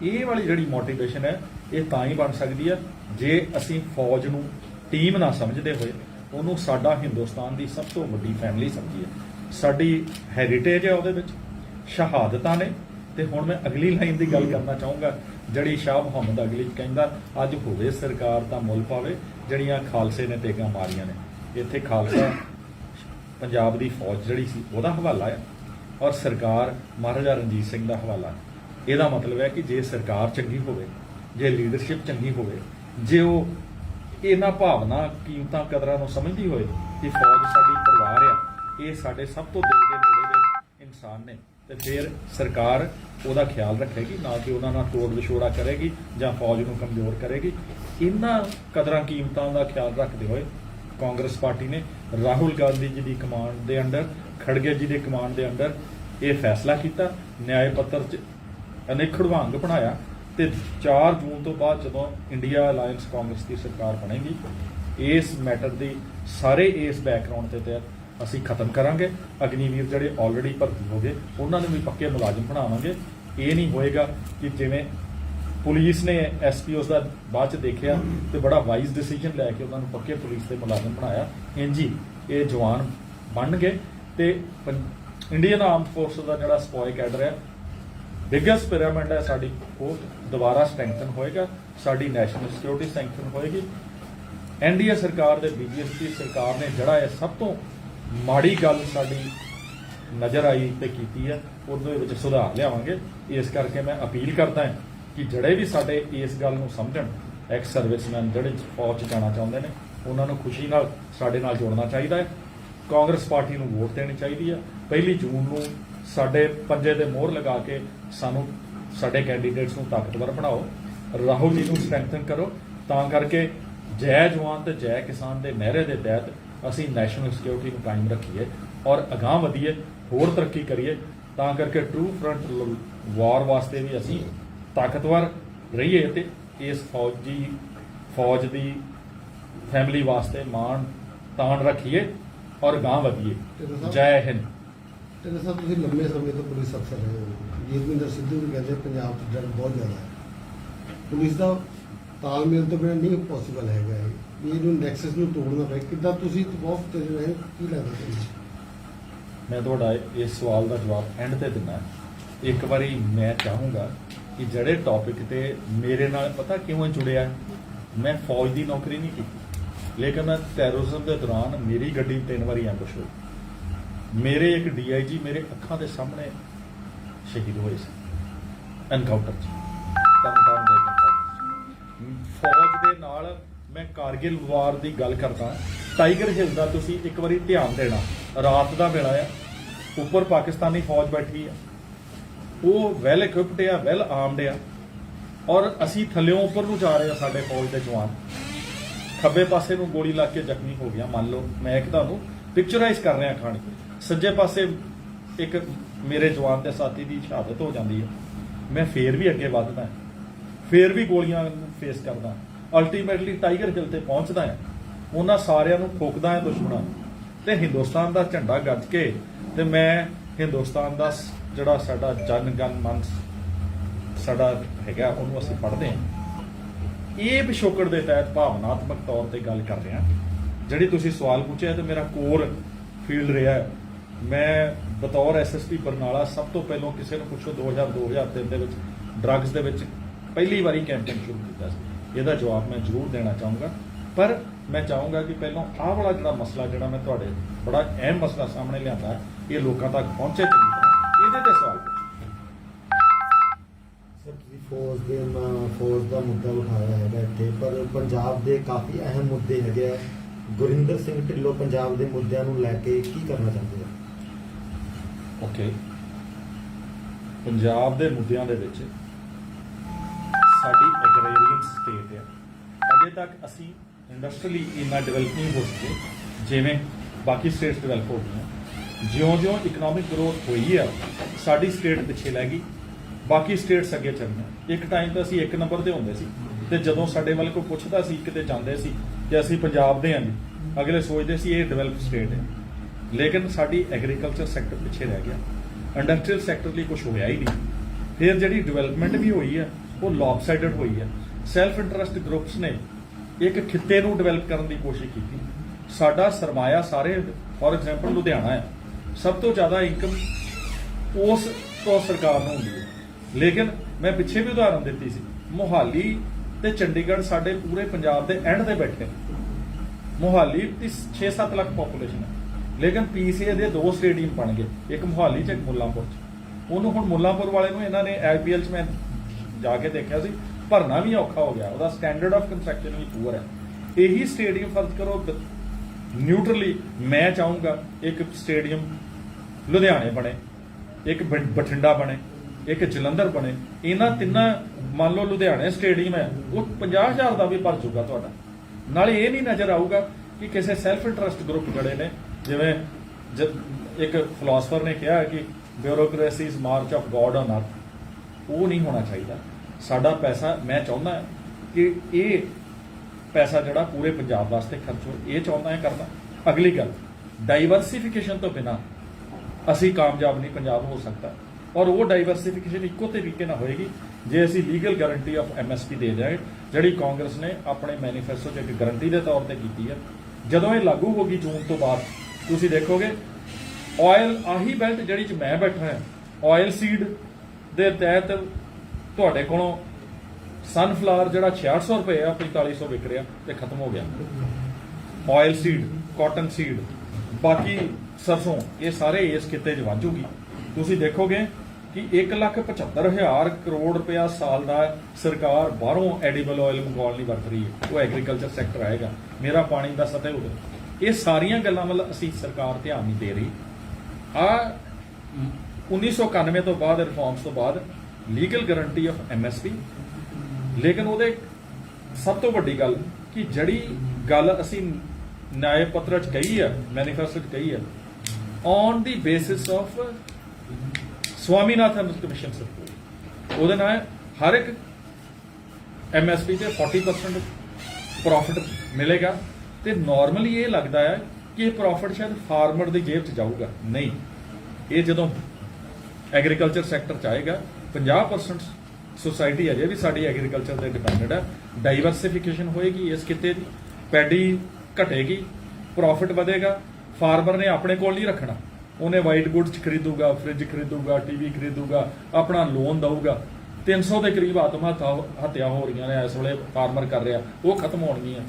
ਇਹ ਵਾਲੀ ਜਿਹੜੀ ਮੋਟੀਵੇਸ਼ਨ ਹੈ, ਇਹ ਤਾਂ ਹੀ ਬਣ ਸਕਦੀ ਹੈ, ਜੇ ਅਸੀਂ ਫੌਜ ਨੂੰ ਟੀਮ ਨਾ ਸਮਝਦੇ ਹੋਏ, ਉਹਨੂੰ ਸਾਡਾ ਹਿੰਦੁਸਤਾਨ ਦੀ ਸਭ ਤੋਂ ਵੱਡੀ ਫੈਮਿਲੀ ਸਮਝੀਏ। ਸਾਡੀ ਹੈਰੀਟੇਜ ਹੈ ਉਹਦੇ ਵਿੱਚ, ਸ਼ਹਾਦਤਾਂ ਨੇ, ਤੇ ਹੁਣ ਮੈਂ ਅਗਲੀ ਲਾਈਨ ਦੀ ਗੱਲ ਕਰਨਾ ਚਾਹੂੰਗਾ, ਜਿਹੜੀ ਸ਼ਾਹ ਮੁਹੰਮਦ ਅਗਲੀ ਕਹਿੰਦਾ, ਅੱਜ ਹੋਵੇ ਸਰਕਾਰ ਤਾਂ ਮੁੱਲ ਪਾਵੇ, ਜਿਹੜੀਆਂ ਖਾਲਸੇ ਨੇ ਤੇਗਾ ਮਾਰੀਆਂ ਨੇ। ਇੱਥੇ ਖਾਲਸਾ ਪੰਜਾਬ ਦੀ ਫੌਜ ਜਿਹੜੀ ਸੀ, ਉਹਦਾ ਹਵਾਲਾ ਹੈ ਔਰ ਸਰਕਾਰ ਮਹਾਰਾਜਾ ਰਣਜੀਤ ਸਿੰਘ ਦਾ ਹਵਾਲਾ ਹੈ ਇਹਦਾ ਮਤਲਬ ਹੈ ਕਿ ਜੇ ਸਰਕਾਰ ਚੰਗੀ ਹੋਵੇ, ਜੇ ਲੀਡਰਸ਼ਿਪ ਚੰਗੀ ਹੋਵੇ, ਜੇ ਉਹ ਇਹਨਾਂ ਭਾਵਨਾ, ਕੀਮਤਾਂ, ਕਦਰਾਂ ਨੂੰ ਸਮਝਦੀ ਹੋਏ ਕਿ ਫੌਜ ਸਾਡੀ ਪਰਿਵਾਰ ਆ ਇਹ ਸਾਡੇ ਸਭ ਤੋਂ ਦਿਲ ਦੇ ਨੇੜੇ ਦੇ ਇਨਸਾਨ ਨੇ। ਤੇ ਫਿਰ ਸਰਕਾਰ ਉਹਦਾ ਖਿਆਲ ਰੱਖੇਗੀ, ਨਾ ਕਿ ਉਹਨਾਂ ਨਾਲ ਤੋੜ ਵਿਛੋੜਾ ਕਰੇਗੀ ਜਾਂ ਫੌਜ ਨੂੰ ਕਮਜ਼ੋਰ ਕਰੇਗੀ। ਇਹਨਾਂ ਕਦਰਾਂ ਕੀਮਤਾਂ ਦਾ ਖਿਆਲ ਰੱਖਦੇ ਹੋਏ ਕਾਂਗਰਸ ਪਾਰਟੀ ਨੇ ਰਾਹੁਲ ਗਾਂਧੀ ਜੀ ਦੀ ਕਮਾਂਡ ਦੇ ਅੰਡਰ, ਖੜਗੇ ਜੀ ਦੇ ਕਮਾਂਡ ਦੇ ਅੰਡਰ ਇਹ ਫੈਸਲਾ ਕੀਤਾ। ਨਿਆਂ ਪੱਤਰ 'ਚ ਅਨਿਖੜਵਾਂਗ ਬਣਾਇਆ ਤੇ 4 ਜੂਨ ਤੋਂ ਬਾਅਦ ਜਦੋਂ ਇੰਡੀਆ ਅਲਾਈਅੰਸ ਕਾਂਗਰਸ ਦੀ ਸਰਕਾਰ ਬਣੇਗੀ, ਇਸ ਮੈਟਰ ਦੀ ਸਾਰੇ ਇਸ ਬੈਕਗ੍ਰਾਉਂਡ ਦੇ ਤਹਿਤ ਅਸੀਂ ਖਤਮ ਕਰਾਂਗੇ। ਅਗਨੀਵੀਰ ਜਿਹੜੇ ਆਲਰੇਡੀ ਭਰਤੀ ਹੋ ਗਏ, ਉਹਨਾਂ ਨੂੰ ਵੀ ਪੱਕੇ ਮੁਲਾਜ਼ਮ ਬਣਾਵਾਂਗੇ। ਇਹ ਨਹੀਂ ਹੋਏਗਾ ਕਿ ਜਿਵੇਂ ਪੁਲਿਸ ਨੇ ਐਸਪੀਓਸ ਦਾ ਬਾਅਦ ਚ ਦੇਖਿਆ ਤੇ ਬੜਾ ਵਾਈਜ਼ ਡਿਸੀਜਨ ਲੈ ਕੇ ਉਹਨਾਂ ਨੂੰ ਪੱਕੇ ਪੁਲਿਸ ਦੇ ਮੁਲਾਜ਼ਮ ਬਣਾਇਆ। ਇੰਜੀ ਇਹ ਜਵਾਨ ਬਣਨਗੇ ਤੇ ਇੰਡੀਅਨ ਆਰਮ ਫੋਰਸ ਦਾ ਜਿਹੜਾ ਸਪੋਏ ਕੈਡਰ ਹੈ ਬਿਗੇਸਟ ਪਿਰਾਮਿਡ ਹੈ ਸਾਡੀ, ਉਹ ਦੁਬਾਰਾ ਸਟਰੈਂਥਨ ਹੋਏਗਾ। ਸਾਡੀ ਨੈਸ਼ਨਲ ਸਿਕਿਉਰਿਟੀ ਸਟਰੈਂਥਨ ਹੋਏਗੀ। ਐਨਡੀਏ ਸਰਕਾਰ ਦੇ ਬੀਜੇਪੀ ਸਰਕਾਰ ਨੇ ਜਿਹੜਾ ਇਹ ਸਭ ਤੋਂ ਮਾੜੀ ਗੱਲ ਸਾਡੀ ਨਜ਼ਰ ਆਈ ਤੇ ਕੀਤੀ ਹੈ ਉਹਦੇ ਵਿੱਚ ਸੁਧਾਰ ਲਿਆਵਾਂਗੇ। ਇਸ ਕਰਕੇ ਮੈਂ ਅਪੀਲ ਕਰਦਾ ਹਾਂ ਕਿ ਜਿਹੜੇ ਵੀ ਸਾਡੇ ਇਸ ਗੱਲ ਨੂੰ ਸਮਝਣ ਐਕਸ ਸਰਵਿਸਮੈਨ ਜਿਹੜੇ ਫੌਜ 'ਚ ਜਾਣਾ ਚਾਹੁੰਦੇ ਨੇ, ਉਹਨਾਂ ਨੂੰ ਖੁਸ਼ੀ ਨਾਲ ਸਾਡੇ ਨਾਲ ਜੋੜਨਾ ਚਾਹੀਦਾ ਹੈ। ਕਾਂਗਰਸ ਪਾਰਟੀ ਨੂੰ ਵੋਟ ਦੇਣੀ ਚਾਹੀਦੀ ਹੈ। ਪਹਿਲੀ ਜੂਨ ਨੂੰ ਸਾਡੇ ਪੰਜੇ ਦੇ ਮੋਹਰ ਲਗਾ ਕੇ ਸਾਨੂੰ ਸਾਡੇ ਕੈਂਡੀਡੇਟਸ ਨੂੰ ਤਾਕਤਵਰ ਬਣਾਓ। ਰਾਹੁਲ ਜੀ ਨੂੰ ਸਟਰੈਂਥਨ ਕਰੋ। ਤਾਂ ਕਰਕੇ ਜੈ ਜਵਾਨ ਤੇ ਜੈ ਕਿਸਾਨ ਦੇ ਨਾਅਰੇ ਦੇ ਤਹਿਤ ਅਸੀਂ ਨੈਸ਼ਨਲ ਸਿਕਿਉਰਿਟੀ ਨੂੰ ਕਾਇਮ ਰੱਖੀਏ ਔਰ ਅਗਾਹ ਵਧੀਏ ਹੋਰ ਤਰੱਕੀ ਕਰੀਏ ਤਾਂ ਕਰਕੇ ਟਰੂ ਫਰੰਟ ਵਾਰ ਵਾਸਤੇ ਵੀ ਅਸੀਂ ਤਾਕਤਵਰ ਰਹੀਏ ਤੇ ਇਸ ਫੌਜੀ ਫੌਜ ਦੀ ਫੈਮਿਲੀ ਵਾਸਤੇ ਮਾਣ ਤਾਣ ਰੱਖੀਏ ਔਰ ਗਾਂ ਵਧੀਏ। ਜੈ ਹਿੰਦ। ਤੇ ਸਾਹਿਬ ਤੁਸੀਂ ਲੰਮੇ ਸਮੇਂ ਤੋਂ ਪੁਲਿਸ ਅਫਸਰ ਰਹੇ ਹੋ। ਜੀਤਵਿੰਦਰ ਸਿੱਧੂ ਵੀ ਕਹਿੰਦੇ ਪੰਜਾਬ 'ਚ ਡਰ ਬਹੁਤ ਜ਼ਿਆਦਾ ਹੈ। ਪੁਲਿਸ ਦਾ ਤਾਲਮੇਲ ਤੋਂ ਬਿਨਾਂ ਨਹੀਂ ਪੋਸੀਬਲ ਹੈਗਾ ਇਹ। ਇਹਨੂੰ ਨੈਕਸਸ ਨੂੰ ਤੋੜਨਾ ਪਏ। ਕਿੱਦਾਂ ਤੁਸੀਂ ਤਾਂ ਬਹੁਤ ਤੇਜ਼ ਰਹੇ ਕੀ ਲੱਗਦਾ ਤੁਹਾਨੂੰ ਮੈਂ ਤੁਹਾਡਾ ਇਸ ਸਵਾਲ ਦਾ ਜਵਾਬ ਐਂਡ ਤੇ ਦਿੰਦਾ। ਇੱਕ ਵਾਰੀ ਮੈਂ ਚਾਹੂੰਗਾ ਕਿ ਜਿਹੜੇ ਟੌਪਿਕ ਤੇ ਮੇਰੇ ਨਾਲ ਪਤਾ ਕਿਉਂ ਜੁੜਿਆ ਮੈਂ ਫੌਜ ਦੀ ਨੌਕਰੀ ਨਹੀਂ ਕੀਤੀ। ਲੇਕਿਨ ਟੈਰਰਿਜ਼ਮ ਦੇ ਦੌਰਾਨ ਮੇਰੀ ਗੱਡੀ ਤਿੰਨ ਵਾਰੀ ਐਂਬੁਸ਼ ਹੋਈ। ਮੇਰੇ ਇੱਕ ਡੀਆਈਜੀ ਮੇਰੇ ਅੱਖਾਂ ਦੇ ਸਾਹਮਣੇ ਸ਼ਹੀਦ ਹੋਏ ਸੀ। ਐਨਕਾਊਂਟਰ 'ਚ। ਤਰਨਤਾਰਨ ਦੇ 'ਚ। ਫੌਜ ਦੇ ਨਾਲ ਮੈਂ ਕਾਰਗਿਲ ਵਾਰ ਦੀ ਗੱਲ ਕਰਦਾ ਟਾਈਗਰ ਹਿੱਲ ਦਾ ਤੁਸੀਂ ਇੱਕ ਵਾਰੀ ਧਿਆਨ ਦੇਣਾ। ਰਾਤ ਦਾ ਵੇਲਾ ਆ। ਉੱਪਰ ਪਾਕਿਸਤਾਨੀ ਫੌਜ ਬੈਠੀ ਆ। ਉਹ ਵੈਲ ਇਕਵਿਪਡ ਆ ਵੈਲ ਆਰਮਡ ਆ। ਔਰ ਅਸੀਂ ਥੱਲਿਓਂ ਉੱਪਰ ਨੂੰ ਜਾ ਰਹੇ ਆ ਸਾਡੇ ਫੌਜ ਦੇ ਜਵਾਨ। ਖੱਬੇ ਪਾਸੇ ਨੂੰ ਗੋਲੀ ਲੱਗ ਕੇ ਜ਼ਖਮੀ ਹੋ ਗਿਆ। ਮੰਨ ਲਓ, ਮੈਂ ਇੱਕ ਤੁਹਾਨੂੰ ਪਿਕਚਰਾਈਜ਼ ਕਰ ਰਿਹਾ ਕਹਾਣੀ ਸੱਜੇ ਪਾਸੇ ਇੱਕ ਮੇਰੇ ਜਵਾਨ ਦੇ ਸਾਥੀ ਦੀ ਸ਼ਹਾਦਤ ਹੋ ਜਾਂਦੀ ਹੈ ਮੈਂ ਫੇਰ ਵੀ ਅੱਗੇ ਵੱਧਦਾ। ਫੇਰ ਵੀ ਗੋਲੀਆਂ ਫੇਸ ਕਰਦਾ। ਅਲਟੀਮੇਟਲੀ ਟਾਈਗਰ ਹਿਲ ਤੇ ਪਹੁੰਚਦਾ ਹੈ, ਉਹਨਾਂ ਸਾਰਿਆਂ ਨੂੰ ਠੋਕਦਾ ਹੈ ਦੁਸ਼ਮਣਾਂ ਨੂੰ। ਤੇ ਹਿੰਦੁਸਤਾਨ ਦਾ ਝੰਡਾ ਗੱਜ ਕੇ ਤੇ ਮੈਂ ਹਿੰਦੁਸਤਾਨ ਦਾ ਜਿਹੜਾ ਸਾਡਾ ਜਨ ਗਨ ਮਨ ਸਾਡਾ ਹੈਗਾ, ਉਹਨੂੰ ਅਸੀਂ ਪੜ੍ਹਦੇ ਹਾਂ। ਇਹ ਪਿਛੋਕੜ ਦੇ ਤਹਿਤ ਭਾਵਨਾਤਮਕ ਤੌਰ ਤੇ ਗੱਲ ਕਰ ਰਿਹਾ। ਜਿਹੜੀ ਤੁਸੀਂ ਸਵਾਲ ਪੁੱਛਿਆ ਤੇ ਮੇਰਾ ਕੋਰ ਫੀਲਡ ਰਿਹਾ ਮੈਂ ਬਤੌਰ ਐਸਐਸਪੀ ਬਰਨਾਲਾ ਸਭ ਤੋਂ ਪਹਿਲਾਂ ਕਿਸੇ ਨੂੰ ਪੁੱਛੋ 2000 2003 ਦੇ ਵਿੱਚ ਡਰੱਗਸ ਦੇ ਵਿੱਚ ਪਹਿਲੀ ਵਾਰੀ ਕੈਂਪੇਨ ਸ਼ੁਰੂ ਕੀਤਾ ਸੀ। ਇਹਦਾ ਜਵਾਬ ਮੈਂ ਜ਼ਰੂਰ ਦੇਣਾ ਚਾਹੂੰਗਾ। ਪਰ ਮੈਂ ਚਾਹੂੰਗਾ ਕਿ ਪਹਿਲਾਂ ਆਹ ਵਾਲਾ ਜਿਹੜਾ ਮਸਲਾ ਜਿਹੜਾ ਮੈਂ ਤੁਹਾਡੇ ਬੜਾ ਅਹਿਮ ਮਸਲਾ ਸਾਹਮਣੇ ਲਿਆਂਦਾ ਇਹ ਲੋਕਾਂ ਤੱਕ ਪਹੁੰਚੇ ਇਹਦੇ ਤੇ ਸਵਾਲ ਸਰ ਤੁਸੀਂ ਫੌਜ ਦੇ ਮ- ਫੌਜ ਦਾ ਮੁੱਦਾ ਉਠਾਇਆ ਹੈਗਾ ਇੱਥੇ ਪਰ ਪੰਜਾਬ ਦੇ ਕਾਫੀ ਅਹਿਮ ਮੁੱਦੇ ਹੈਗੇ ਆ। ਗੁਰਿੰਦਰ ਸਿੰਘ ਢਿੱਲੋਂ ਪੰਜਾਬ ਦੇ ਮੁੱਦਿਆਂ ਨੂੰ ਲੈ ਕੇ ਕੀ ਕਰਨਾ ਚਾਹੁੰਦੇ ਆ? ਓਕੇ ਪੰਜਾਬ ਦੇ ਮੁੱਦਿਆਂ ਦੇ ਵਿੱਚ ਸਾਡੀ ਐਗਰੀਰੀਅਨ ਸਟੇਟ ਆ। ਅਜੇ ਤੱਕ ਅਸੀਂ ਇੰਡਸਟਰੀਅਲੀ ਇੰਨਾ ਡਿਵੈਲਪ ਨਹੀਂ ਹੋ ਸਕੇ, ਜਿਵੇਂ ਬਾਕੀ ਸਟੇਟਸ ਡਿਵੈਲਪ ਹੋ ਗਈਆਂ। ਜਿਉਂ-ਜਿਉਂ ਇਕਨੋਮਿਕ ਗਰੋਥ ਹੋਈ ਆ, ਸਾਡੀ ਸਟੇਟ ਪਿੱਛੇ ਲੈ ਗਈ, ਬਾਕੀ ਸਟੇਟਸ ਅੱਗੇ ਚੱਲੀਆਂ ਇੱਕ ਟਾਈਮ ਤਾਂ ਅਸੀਂ ਇੱਕ ਨੰਬਰ ਤੇ ਹੁੰਦੇ ਸੀ, ਤੇ ਜਦੋਂ ਸਾਡੇ ਵੱਲ ਕੋਈ ਪੁੱਛਦਾ ਸੀ, ਕਿਤੇ ਜਾਂਦੇ ਸੀ ਕਿ ਅਸੀਂ ਪੰਜਾਬ ਦੇ ਹਾਂ ਜੀ, ਅਗਲੇ ਸੋਚਦੇ ਸੀ ਇਹ ਡਿਵੈਲਪ ਸਟੇਟ ਹੈ। ਲੇਕਿਨ ਸਾਡੀ ਐਗਰੀਕਲਚਰ ਸੈਕਟਰ ਪਿੱਛੇ ਰਹਿ ਗਿਆ। ਇੰਡਸਟਰੀਅਲ ਸੈਕਟਰ ਲਈ ਕੁਝ ਹੋਇਆ ਹੀ ਨਹੀਂ। ਫਿਰ ਜਿਹੜੀ ਡਿਵੈਲਪਮੈਂਟ ਵੀ ਹੋਈ ਆ ਉਹ ਲੌਪਸਾਈਡਡ ਹੋਈ ਹੈ। ਸੈਲਫ ਇੰਟਰਸਟ ਗਰੁੱਪਸ ਨੇ ਇੱਕ ਖਿੱਤੇ ਨੂੰ ਡਿਵੈਲਪ ਕਰਨ ਦੀ ਕੋਸ਼ਿਸ਼ ਕੀਤੀ। ਸਾਡਾ ਸਰਮਾਇਆ ਸਾਰੇ ਫੋਰ ਐਗਜ਼ਾਮਪਲ ਲੁਧਿਆਣਾ ਹੈ। ਸਭ ਤੋਂ ਜ਼ਿਆਦਾ ਇਨਕਮ ਉਸ ਤੋਂ ਸਰਕਾਰ ਨੂੰ ਹੁੰਦੀ ਹੈ। ਲੇਕਿਨ ਮੈਂ ਪਿੱਛੇ ਵੀ ਉਦਾਹਰਨ ਦਿੱਤੀ ਸੀ। ਮੋਹਾਲੀ ਤੇ ਚੰਡੀਗੜ੍ਹ ਸਾਡੇ ਪੂਰੇ ਪੰਜਾਬ ਦੇ ਐਂਡ ਤੇ ਬੈਠੇ ਮੋਹਾਲੀ ਦੀ 6-7 ਲੱਖ ਪੋਪੂਲੇਸ਼ਨ ਹੈ। ਲੇਕਿਨ ਪੀਸੀਏ ਦੇ ਦੋ ਸਟੇਡੀਅਮ ਬਣ ਗਏ। ਇੱਕ ਮੋਹਾਲੀ ਚ ਇੱਕ ਮੁੱਲਾਂਪੁਰ ਚ। ਉਹਨੂੰ ਹੁਣ ਮੁੱਲਾਂਪੁਰ ਵਾਲੇ ਨੂੰ ਇਹਨਾਂ ਨੇ ਆਈਪੀਐਲ ਚ ਮੈਂ ਜਾ ਕੇ ਦੇਖਿਆ ਸੀ, ਭਰਨਾ ਵੀ ਔਖਾ ਹੋ ਗਿਆ। ਉਹਦਾ ਸਟੈਂਡਰਡ ਆਫ ਕੰਸਟਰਕਸ਼ਨ ਵੀ ਪੂਰ ਹੈ। ਇਹੀ ਸਟੇਡੀਅਮ ਫਰਜ਼ ਕਰੋ ਨਿਊਟਰਲੀ ਮੈਂ ਚਾਹੂੰਗਾ, ਇੱਕ ਸਟੇਡੀਅਮ ਲੁਧਿਆਣੇ ਬਣੇ, ਇੱਕ ਬਠਿੰਡਾ ਬਣੇ, ਇੱਕ ਜਲੰਧਰ ਬਣੇ। ਇਹਨਾਂ ਤਿੰਨਾਂ, ਮੰਨ ਲਓ ਲੁਧਿਆਣੇ ਸਟੇਡੀਅਮ ਹੈ, ਉਹ 50000 ਦਾ ਵੀ ਭਰ ਜੂਗਾ ਤੁਹਾਡਾ। ਨਾਲੇ ਇਹ ਨਹੀਂ ਨਜ਼ਰ ਆਊਗਾ ਕਿ ਕਿਸੇ ਸੈਲਫ ਇੰਟਰਸਟ ਗਰੁੱਪ ਖੜੇ ਨੇ, ਜਿਵੇਂ ਜ- ਇੱਕ ਫਿਲਾਸਫਰ ਨੇ ਕਿਹਾ ਕਿ bureaucracy is march of God on earth ਉਹ ਨਹੀਂ ਹੋਣਾ ਚਾਹੀਦਾ। ਸਾਡਾ ਪੈਸਾ, ਮੈਂ ਚਾਹੁੰਦਾ ਕਿ ਇਹ ਪੈਸਾ ਜਿਹੜਾ ਪੂਰੇ ਪੰਜਾਬ ਵਾਸਤੇ ਖਰਚ ਹੋ ਇਹ ਚਾਹੁੰਦਾ ਹੈ ਕਰਨਾ। ਅਗਲੀ ਗੱਲ ਡਾਈਵਰਸਿਫਿਕੇਸ਼ਨ ਤੋਂ ਬਿਨਾ ਅਸੀਂ ਕਾਮਯਾਬ ਨਹੀਂ, ਪੰਜਾਬ ਹੋ ਸਕਦਾ। ਔਰ ਉਹ ਡਾਈਵਰਸਿਫਿਕੇਸ਼ਨ ਇੱਕੋ ਤਰੀਕੇ ਨਾਲ ਹੋਏਗੀ, ਜੇ ਅਸੀਂ ਲੀਗਲ ਗਾਰੰਟੀ ਆਫ ਐਮਐਸਪੀ ਦੇ ਦਿਆਂਗੇ ਜਿਹੜੀ ਕਾਂਗਰਸ ਨੇ ਆਪਣੇ ਮੈਨੀਫੈਸਟੋ 'ਚ ਇੱਕ ਗਾਰੰਟੀ ਦੇ ਤੌਰ ਤੇ ਕੀਤੀ ਹੈ। ਜਦੋਂ ਇਹ ਲਾਗੂ ਹੋਗੀ ਜੂਨ ਤੋਂ ਬਾਅਦ, ਤੁਸੀਂ ਦੇਖੋਗੇ ਆਇਲ ਆਹੀ ਬੈਲਟ ਜਿਹੜੀ 'ਚ ਮੈਂ ਬੈਠਾ ਹਾਂ ਆਇਲ ਸੀਡ ਦੇ ਤਹਿਤ ਤੁਹਾਡੇ ਕੋਲੋਂ ਸਨਫਲਾਵਰ ਜਿਹੜਾ 6600 ਰੁਪਏ ਆ 4500 ਵਿਕ ਰਿਹਾ ਤੇ ਖਤਮ ਹੋ ਗਿਆ। ਆਇਲ ਸੀਡ ਕਾਟਨ ਸੀਡ ਬਾਕੀ ਸਰਸੋਂ ਇਹ ਸਾਰੇ ਇਸ ਖਿੱਤੇ 'ਚ ਵਾਂਝੂਗੀ ਤੁਸੀਂ ਦੇਖੋਗੇ ਕਿ 1,75,000 ਕਰੋੜ ਰੁਪਇਆ ਸਾਲ ਦਾ ਸਰਕਾਰ ਬਾਹਰੋਂ ਐਡੀਬਲ ਆਇਲ ਮੰਗਵਾਉਣ ਲਈ ਵਰਤ ਰਹੀ ਹੈ। ਉਹ ਐਗਰੀਕਲਚਰ ਸੈਕਟਰ ਆਏਗਾ। ਮੇਰਾ ਪਾਣੀ ਦਾ ਸਤਹ ਹੋਵੇ ਇਹ ਸਾਰੀਆਂ ਗੱਲਾਂ ਵੱਲ ਅਸੀਂ ਸਰਕਾਰ ਧਿਆਨ ਨਹੀਂ ਦੇ ਰਹੀ। ਆ 1991 ਤੋਂ ਬਾਅਦ ਰਿਫਾਰਮਸ ਤੋਂ ਬਾਅਦ ਲੀਗਲ ਗਾਰੰਟੀ ਆਫ ਐਮਐਸਪੀ ਲੇਕਿਨ ਉਹਦੇ ਸਭ ਤੋਂ ਵੱਡੀ ਗੱਲ ਕਿ ਜਿਹੜੀ ਗੱਲ ਅਸੀਂ ਨਿਆਏ ਪੱਤਰ ਚ ਕਹੀ ਹੈ ਮੈਨੀਫੈਸਟੋ ਚ ਕਹੀ ਹੈ on the basis of Swaminathan commission report ਉਹਦੇ ਨਾਲ ਹਰ ਇੱਕ ਐਮਐਸਪੀ ਤੇ 40% ਪ੍ਰੋਫਿਟ ਮਿਲੇਗਾ ਤੇ ਨਾਰਮਲੀ ਇਹ ਲੱਗਦਾ ਹੈ ਕਿ ਇਹ ਪ੍ਰੋਫਿਟ ਸ਼ਾਇਦ ਫਾਰਮਰ ਦੀ ਜੇਬ 'ਚ ਜਾਊਗਾ। ਨਹੀਂ। ਇਹ ਜਦੋਂ ਐਗਰੀਕਲਚਰ ਸੈਕਟਰ ਚ ਆਏਗਾ 50% ਸੋਸਾਇਟੀ ਅਜੇ ਵੀ ਸਾਡੀ ਐਗਰੀਕਲਚਰ ਤੇ ਡਿਪੈਂਡਡ ਹੈ। ਡਾਈਵਰਸਿਫਿਕੇਸ਼ਨ ਹੋਏਗੀ, ਇਸ ਕਿਤੇ ਦੀ ਪੈਡੀ ਘਟੇਗੀ ਪ੍ਰੋਫਿਟ ਵਧੇਗਾ। ਫਾਰਮਰ ਨੇ ਆਪਣੇ ਕੋਲ ਨਹੀਂ ਰੱਖਣਾ। ਉਹਨੇ ਵਾਈਟ ਗੁੱਡਸ ਖਰੀਦੂਗਾ ਫ੍ਰਿਜ ਖਰੀਦੂਗਾ ਟੀਵੀ ਖਰੀਦੂਗਾ, ਆਪਣਾ ਲੋਨ ਦਊਗਾ। 300 ਦੇ ਕਰੀਬ ਆਤਮ ਹੱਤਾ- ਹੱਤਿਆ ਹੋ ਰਹੀਆਂ ਨੇ, ਇਸ ਵੇਲੇ ਫਾਰਮਰ ਕਰ ਰਿਹਾ। ਉਹ ਖਤਮ ਹੋਣਗੀਆਂ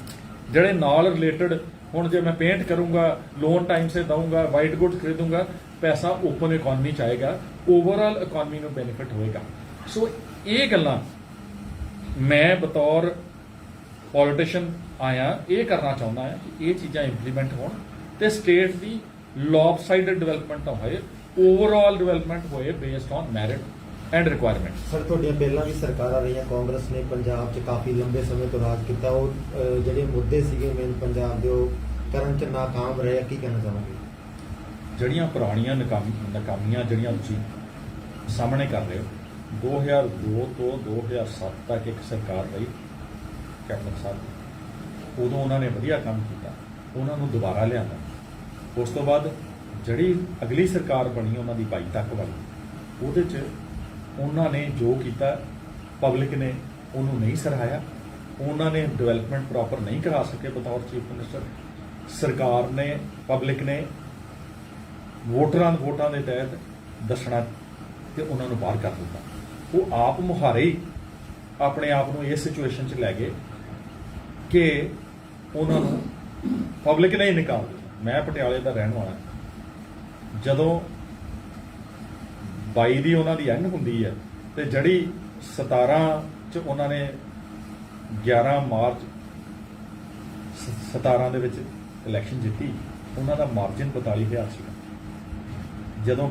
ਜਿਹੜੇ ਨਾਲ ਰਿਲੇਟਡ ਹੁਣ ਜੇ ਮੈਂ ਪੇਂਟ ਕਰੂੰਗਾ ਲੋਨ ਟਾਈਮ ਸੇ ਦਊਂਗਾ ਵਾਈਟ ਗੁੱਡ ਖਰੀਦੂੰਗਾ ਪੈਸਾ ਓਪਨ ਇਕਨੋਮੀ ਚ ਆਏਗਾ ਓਵਰਆਲ ਇਕਨੋਮੀ ਨੂੰ ਬੈਨੀਫਿਟ ਹੋਏਗਾ। ਸੋ ਇਹ ਗੱਲਾਂ ਮੈਂ ਬਤੌਰ ਪੋਲੀਟੀਸ਼ੀਅਨ ਆਇਆ, ਇਹ ਕਰਨਾ ਚਾਹੁੰਦਾ ਹਾਂ ਕਿ ਇਹ ਚੀਜ਼ਾਂ ਇੰਪਲੀਮੈਂਟ ਹੋਣ ਤੇ ਸਟੇਟ ਦੀ ਲੌਪਸਾਈਡਡ ਡਿਵੈਲਪਮੈਂਟ ਨਾ ਹੋਏ ਓਵਰਆਲ ਡਿਵੈਲਪਮੈਂਟ ਹੋਏ based on merit and requirement sir ਤੁਹਾਡੀਆਂ ਪਹਿਲਾਂ ਵੀ ਸਰਕਾਰਾਂ ਰਹੀਆਂ, ਕਾਂਗਰਸ ਨੇ ਪੰਜਾਬ 'ਚ ਕਾਫੀ ਲੰਬੇ ਸਮੇਂ ਤੋਂ ਰਾਜ ਕੀਤਾ, ਉਹ ਜਿਹੜੇ ਮੁੱਦੇ ਸੀਗੇ ਮੇਨ ਪੰਜਾਬ ਦੇ, ਉਹ ਕਰਨ 'ਚ ਨਾਕਾਮ ਰਹੇ ਕੀ ਕਹਿਣਾ ਚਾਹਾਂਗੇ? ਜਿਹੜੀਆਂ ਪੁਰਾਣੀਆਂ ਨਕਾਮੀ, ਨਕਾਮੀਆਂ ਜਿਹੜੀਆਂ ਤੁਸੀਂ ਸਾਹਮਣੇ ਕਰ ਰਹੇ ਹੋ 2002 ਤੋਂ 2007 ਤੱਕ ਇੱਕ ਸਰਕਾਰ ਰਹੀ ਕੈਪਟਨ ਸਾਹਿਬ, ਉਦੋਂ ਉਹਨਾਂ ਨੇ ਵਧੀਆ ਕੰਮ ਕੀਤਾ, ਉਹਨਾਂ ਨੂੰ ਦੁਬਾਰਾ ਲਿਆਂਦਾ। ਉਸ ਤੋਂ ਬਾਅਦ ਜਿਹੜੀ ਅਗਲੀ ਸਰਕਾਰ ਬਣੀ ਉਹਨਾਂ ਦੀ 22 ਤੱਕ ਵਾਲੀ, ਉਹਦੇ 'ਚ ਉਹਨਾਂ ਨੇ ਜੋ ਕੀਤਾ ਪਬਲਿਕ ਨੇ ਉਹਨੂੰ ਨਹੀਂ ਸਰਾਹਾਇਆ ਉਹਨਾਂ ਨੇ ਡਿਵੈਲਪਮੈਂਟ ਪ੍ਰੋਪਰ ਨਹੀਂ ਕਰਾ ਸਕੇ ਬਤੌਰ ਚੀਫ ਮਿਨਿਸਟਰ ਸਰਕਾਰ ਨੇ ਪਬਲਿਕ ਨੇ ਵੋਟਰਾਂ ਦੇ ਵੋਟਾਂ ਦੇ ਤਹਿਤ ਦੱਸਣਾ ਤੇ ਉਹਨਾਂ ਨੂੰ ਬਾਹਰ ਕਰ ਦਿੱਤਾ। ਉਹ ਆਪ ਮੁਹਾਰੇ ਹੀ ਆਪਣੇ ਆਪ ਨੂੰ ਇਸ ਸਿਚੁਏਸ਼ਨ 'ਚ ਲੈ ਗਏ ਕਿ ਉਹਨਾਂ ਨੂੰ ਪਬਲਿਕ ਨੇ ਨਿਕਾਲ ਦਿੱਤਾ। ਮੈਂ ਪਟਿਆਲੇ ਦਾ ਰਹਿਣ ਵਾਲਾ। ਜਦੋਂ 22 ਦੀ ਉਹਨਾਂ ਦੀ ਐਂਡ ਹੁੰਦੀ ਹੈ ਤੇ ਜਿਹੜੀ 17 ਚ ਉਹਨਾਂ ਨੇ 11 ਮਾਰਚ ਸ- 17 ਦੇ ਵਿੱਚ ਇਲੈਕਸ਼ਨ ਜਿੱਤੀ, ਉਹਨਾਂ ਦਾ ਮਾਰਜਨ 42000 ਸੀਗਾ। ਜਦੋਂ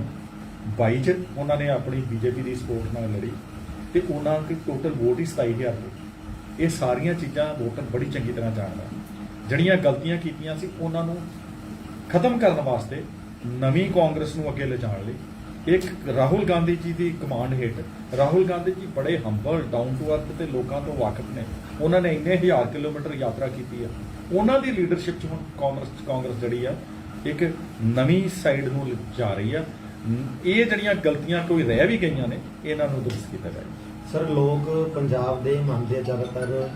22 ਚ ਉਹਨਾਂ ਨੇ ਆਪਣੀ ਬੀਜੇਪੀ ਦੀ ਸਪੋਰਟ ਨਾਲ ਲੜੀ ਤੇ ਉਹਨਾਂ ਦੀ ਟੋਟਲ ਵੋਟ ਹੀ 27000 ਹੋਈ ਇਹ ਸਾਰੀਆਂ ਚੀਜ਼ਾਂ ਵੋਟਰ ਬੜੀ ਚੰਗੀ ਤਰ੍ਹਾਂ ਜਾਣਦਾ। ਜਿਹੜੀਆਂ ਗਲਤੀਆਂ ਕੀਤੀਆਂ ਸੀ, ਉਹਨਾਂ ਨੂੰ ਖਤਮ ਕਰਨ ਵਾਸਤੇ ਨਵੀਂ ਕਾਂਗਰਸ ਨੂੰ ਅੱਗੇ ਲਿਜਾਣ ਲਈ ਇੱਕ ਰਾਹੁਲ ਗਾਂਧੀ ਜੀ ਦੀ ਕਮਾਂਡ ਹੇਠ, ਰਾਹੁਲ ਗਾਂਧੀ ਜੀ ਬੜੇ ਹੰਬਲ ਡਾਊਨ ਟੂ ਅਰਥ ਤੇ ਲੋਕਾਂ ਤੋਂ ਵਾਕਿਫ ਨੇ। ਉਹਨਾਂ ਨੇ ਇੰਨੇ ਹਜ਼ਾਰ ਕਿਲੋਮੀਟਰ ਯਾਤਰਾ ਕੀਤੀ ਹੈ ਉਹਨਾਂ ਦੀ ਲੀਡਰਸ਼ਿਪ 'ਚ ਹੁਣ ਕਾਂਗਰਸ ਕਾਂਗਰਸ ਜਿਹੜੀ ਆ ਇੱਕ ਨਵੀਂ ਸਾਈਡ ਨੂੰ ਜਾ ਰਹੀ ਆ। ਇਹ ਜਿਹੜੀਆਂ ਗਲਤੀਆਂ ਕੋਈ ਰਹਿ ਵੀ ਗਈਆਂ ਨੇ ਇਹਨਾਂ ਨੂੰ ਦੁਰਸਤ ਕੀਤਾ ਜਾਏ। ਸਰ ਲੋਕ ਪੰਜਾਬ ਦੇ ਮੰਨਦੇ ਆ ਜ਼ਿਆਦਾਤਰ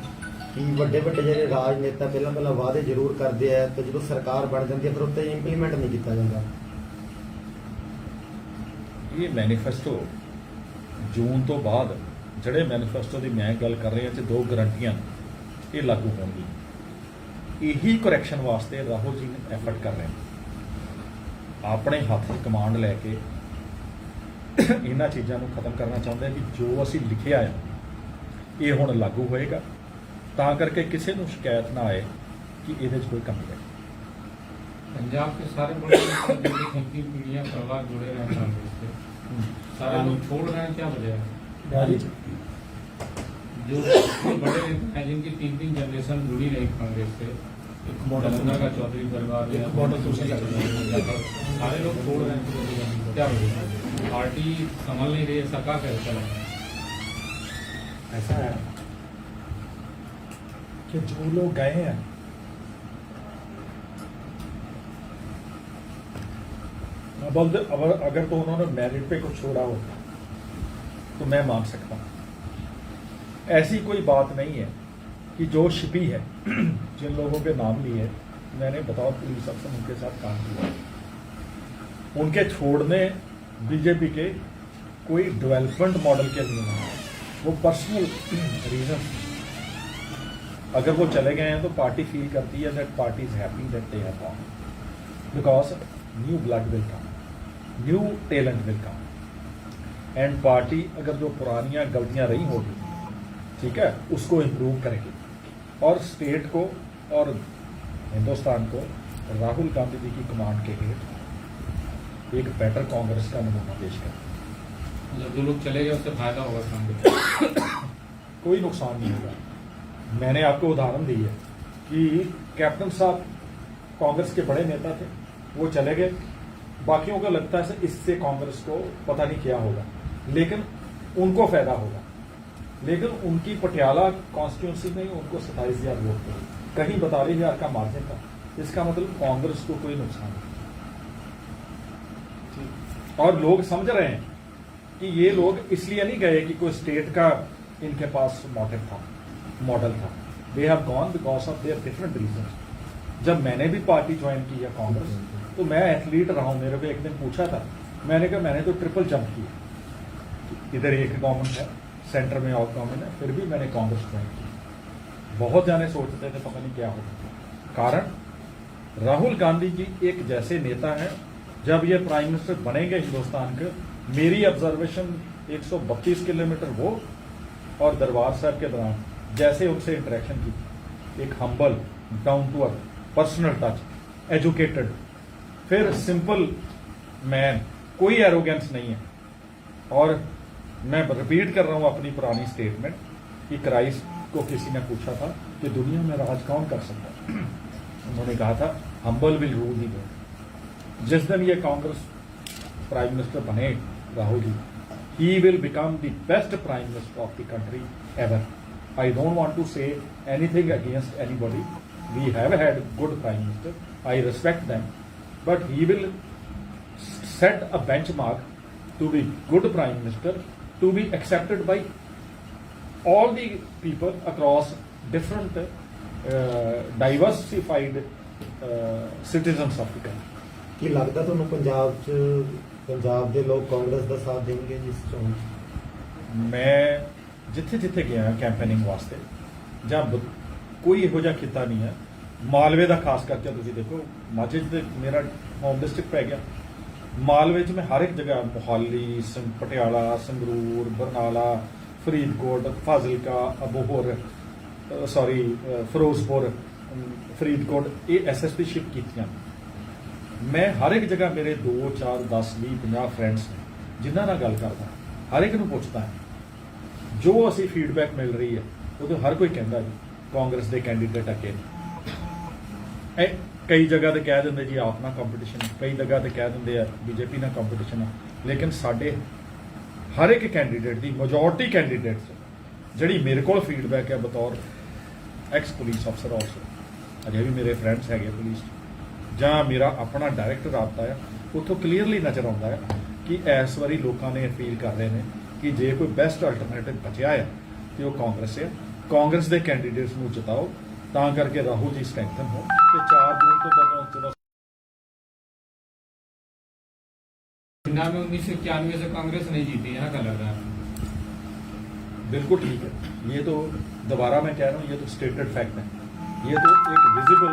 ਕਿ ਵੱਡੇ ਵੱਡੇ ਜਿਹੜੇ ਰਾਜਨੇਤਾ ਪਹਿਲਾਂ ਪਹਿਲਾਂ ਵਾਅਦੇ ਜ਼ਰੂਰ ਕਰਦੇ ਆ ਤੇ ਜਦੋਂ ਸਰਕਾਰ ਬਣ ਜਾਂਦੀ ਹੈ ਫਿਰ ਉੱਤੇ ਇੰਪਲੀਮੈਂਟ ਨਹੀਂ ਕੀਤਾ ਜਾਂਦਾ। ਇਹ ਮੈਨੀਫੈਸਟੋ ਜੂਨ ਤੋਂ ਬਾਅਦ ਜਿਹੜੇ ਮੈਨੀਫੈਸਟੋ ਦੀ ਮੈਂ ਗੱਲ ਕਰ ਰਿਹਾ ਤੇ ਦੋ ਗਰੰਟੀਆਂ ਇਹ ਲਾਗੂ ਹੋਣਗੀਆਂ। ਇਹੀ ਕਰੈਕਸ਼ਨ ਵਾਸਤੇ ਰਾਹੁਲ ਜੀ ਨੇ ਐਫਰਟ ਕਰ ਰਹੇ ਨੇ। ਆਪਣੇ ਹੱਥ 'ਚ ਕਮਾਂਡ ਲੈ ਕੇ ਇਹਨਾਂ ਚੀਜ਼ਾਂ ਨੂੰ ਖਤਮ ਕਰਨਾ ਚਾਹੁੰਦੇ ਆ ਕਿ ਜੋ ਅਸੀਂ ਲਿਖਿਆ ਆ ਇਹ ਹੁਣ ਲਾਗੂ ਹੋਏਗਾ ਤਾਂ ਕਰਕੇ ਕਿਸੇ ਨੂੰ ਸ਼ਿਕਾਇਤ ਨਾ ਆਏ ਕਿ ਇਹਦੇ 'ਚ ਕੋਈ ਕਮੀ ਹੈ पंजाब के सारे बड़े नेता जिनकी उनकी पीढ़ियां परिवार जुड़े रहे हैं कांग्रेस से सारे लोग छोड़ रहे हैं क्या वजह है जो जो बड़े नेता हैं जिनकी तीन तीन जनरेशन जुड़ी रही कांग्रेस से मॉडल का चौधरी परिवार मॉडल सारे लोग छोड़ रहे हैं क्या वजह है पार्टी संभल नहीं रही है कैसे ऐसा है। कि जो लोग गए हैं अब अगर अगर- अगर तो उन्होंने मेरिट पे कुछ छोड़ा हो तो मैं मान सकता हूँ। ऐसी कोई बात नहीं है। कि जो शिपी है, जिन लोगों के नाम लिए मैंने बताओ पुलिस अफसर उनके साथ काम किया। उनके छोड़ने बीजेपी के कोई डेवलपमेंट मॉडल के लिए नहीं वो पर्सनल रीजन अगर वो चले गए हैं तो पार्टी फील करती है that party is happy that they have gone because new blood will come new talent will come and party अगर जो पुरानियाँ गलतियाँ रही होगी, ठीक है, उसको इम्प्रूव करेगी। और स्टेट को और हिंदुस्तान को राहुल गांधी जी की कमांड के हेठ एक बेटर कांग्रेस का नमूना पेश करेगी मतलब जो लोग चले गए उससे फ़ायदा होगा कांग्रेस कोई नुकसान नहीं होगा। मैंने आपको उदाहरण दी है कि कैप्टन साहब कांग्रेस के बड़े नेता थे वो चले गए। बाकियों को लगता है इससे कांग्रेस को पता नहीं क्या होगा। लेकिन उनको फ़ायदा होगा। लेकिन उनकी पटियाला कॉन्स्टिट्यूंसी में उनको सत्ताईस हज़ार वोट थे कहीं बतालीस हज़ार का मार्जिन था। इसका मतलब कांग्रेस को कोई नुकसान नहीं। और लोग समझ रहे हैं कि ये लोग इसलिए नहीं गए कि कोई स्टेट का इनके पास मोटिव था मॉडल था। They have gone because of their different reason जब मैंने भी पार्टी ज्वाइन की है कांग्रेस तो मैं एथलीट रहा हूँ। मेरे को एक दिन पूछा था। मैंने कहा मैंने तो ट्रिपल जंप किया। इधर एक गवर्नमेंट है। सेंटर में और गवर्नमेंट है, फिर भी मैंने कांग्रेस ज्वाइन की। बहुत जाने सोचते थे, पता नहीं क्या होगा। कारण? राहुल गांधी जी एक जैसे नेता हैं, जब ये प्राइम मिनिस्टर बनेंगे हिंदुस्तान के, मेरी ऑब्जर्वेशन 132 किलोमीटर वो और दरबार साहब के दौरान, जैसे उनसे इंटरेक्शन की। एक humble down to earth personal touch educated फिर सिंपल मैन कोई एरोगेंस नहीं है। और मैं रिपीट कर रहा हूँ अपनी पुरानी स्टेटमेंट कि क्राइस्ट को किसी ने पूछा था कि दुनिया में राज कौन कर सकता है? उन्होंने कहा था humble will rule the world जिस दिन ये कांग्रेस प्राइम मिनिस्टर बने, Rahul ji he will become the best prime minister of the country ever I don't want to say anything against anybody we have had good prime minister I respect them but he will set a benchmark to be good prime minister to be accepted by all the people across different uh, diversified uh, citizens of the country ਕੀ ਲੱਗਦਾ ਤੁਹਾਨੂੰ ਪੰਜਾਬ 'ਚ ਪੰਜਾਬ ਦੇ ਲੋਕ ਕਾਂਗਰਸ ਦਾ ਸਾਥ ਦੇਣਗੇ ਜਿਸ ਚੋਣ? 'ਚ? ਮੈਂ ਜਿੱਥੇ ਜਿੱਥੇ ਗਿਆ ਕੈਂਪੇਨਿੰਗ ਵਾਸਤੇ ਜਾਂ ਬ- ਕੋਈ ਇਹੋ ਜਿਹਾ ਖਿੱਤਾ ਨਹੀਂ ਹੈ। ਮਾਲਵੇ ਦਾ ਖਾਸ ਕਰਕੇ ਤੁਸੀਂ ਦੇਖੋ ਮਾਝੇ 'ਚ ਤੇ ਮੇਰਾ ਹੋਮ ਡਿਸਟ੍ਰਿਕਟ ਪੈ ਗਿਆ। ਮਾਲ ਵਿੱਚ ਮੈਂ ਹਰ ਇੱਕ ਜਗ੍ਹਾ, ਮੁਹਾਲੀ, ਸੰ- ਪਟਿਆਲਾ, ਸੰਗਰੂਰ, ਬਰਨਾਲਾ, ਫਰੀਦਕੋਟ, ਫਾਜ਼ਿਲਕਾ, ਅਬੋਹਰ ਸੌਰੀ ਫਿਰੋਜ਼ਪੁਰ ਫਰੀਦਕੋਟ, ਇਹ ਐਸਐਸਪੀ ਸ਼ਿਪ ਕੀਤੀਆਂ। ਮੈਂ ਹਰ ਇੱਕ ਜਗ੍ਹਾ ਮੇਰੇ 2 4 10 20 50 ਫਰੈਂਡਸ ਨੇ, ਜਿਨ੍ਹਾਂ ਨਾਲ ਗੱਲ ਕਰਦਾ, ਹਰ ਇੱਕ ਨੂੰ ਪੁੱਛਦਾ ਜੋ ਅਸੀਂ ਫੀਡਬੈਕ ਮਿਲ ਰਹੀ ਹੈ, ਉਹ ਹਰ ਕੋਈ ਕਹਿੰਦਾ ਜੀ, ਕਾਂਗਰਸ ਦੇ ਕੈਂਡੀਡੇਟ ਅੱਗੇ। ਨੇ ਇਹ ਕਈ ਜਗ੍ਹਾ ਤੇ ਕਹਿ ਦਿੰਦੇ ਜੀ ਆਪ ਨਾਲ ਕੰਪੀਟੀਸ਼ਨ ਕਈ ਜਗ੍ਹਾ ਤੇ ਕਹਿ ਦਿੰਦੇ ਆ ਬੀਜੇਪੀ ਨਾਲ ਕੰਪੀਟੀਸ਼ਨ ਆ। ਲੇਕਿਨ ਸਾਡੇ ਹਰ ਇੱਕ ਕੈਂਡੀਡੇਟ ਦੀ ਮੈਜੋਰਟੀ ਕੈਂਡੀਡੇਟਸ ਜਿਹੜੀ ਮੇਰੇ ਕੋਲ ਫੀਡਬੈਕ ਹੈ ਬਤੌਰ ਐਕਸ ਪੁਲਿਸ ਅਫਸਰ ਆਲਸੋ ਅਜੇ ਵੀ ਮੇਰੇ ਫਰੈਂਡਸ ਹੈਗੇ ਪੁਲਿਸ 'ਚ। ਜਾਂ ਮੇਰਾ ਆਪਣਾ ਡਾਇਰੈਕਟ ਰਾਬਤਾ ਆ, ਉੱਥੋਂ ਕਲੀਅਰਲੀ ਨਜ਼ਰ ਆਉਂਦਾ ਹੈ ਕਿ ਇਸ ਵਾਰੀ ਲੋਕਾਂ ਨੇ ਅਪੀਲ ਕਰ ਰਹੇ ਨੇ ਕਿ ਜੇ ਕੋਈ ਬੈਸਟ ਅਲਟਰਨੇਟਿਵ ਬਚਿਆ ਹੈ ਤੇ ਉਹ ਕਾਂਗਰਸ ਹੈ ਕਾਂਗਰਸ ਦੇ ਕੈਂਡੀਡੇਟਸ ਨੂੰ ਜਿਤਾਓ। ਤਾਂ ਕਰਕੇ ਰਾਹੁਲ ਜੀ ਸਟਰੈਂਥਨ ਹੋ ਤੇ 4 ਜੂਨ ਤੋਂ ਬਾਅਦ ਜਦੋਂ पंजाब में उन्नीस सौ इक्यानवे से कांग्रेस नहीं जीती यहाँ का लग रहा है बिल्कुल ठीक है ये तो दोबारा मैं कह रहा हूँ ये तो स्टेटेड फैक्ट है ये तो एक विजिबल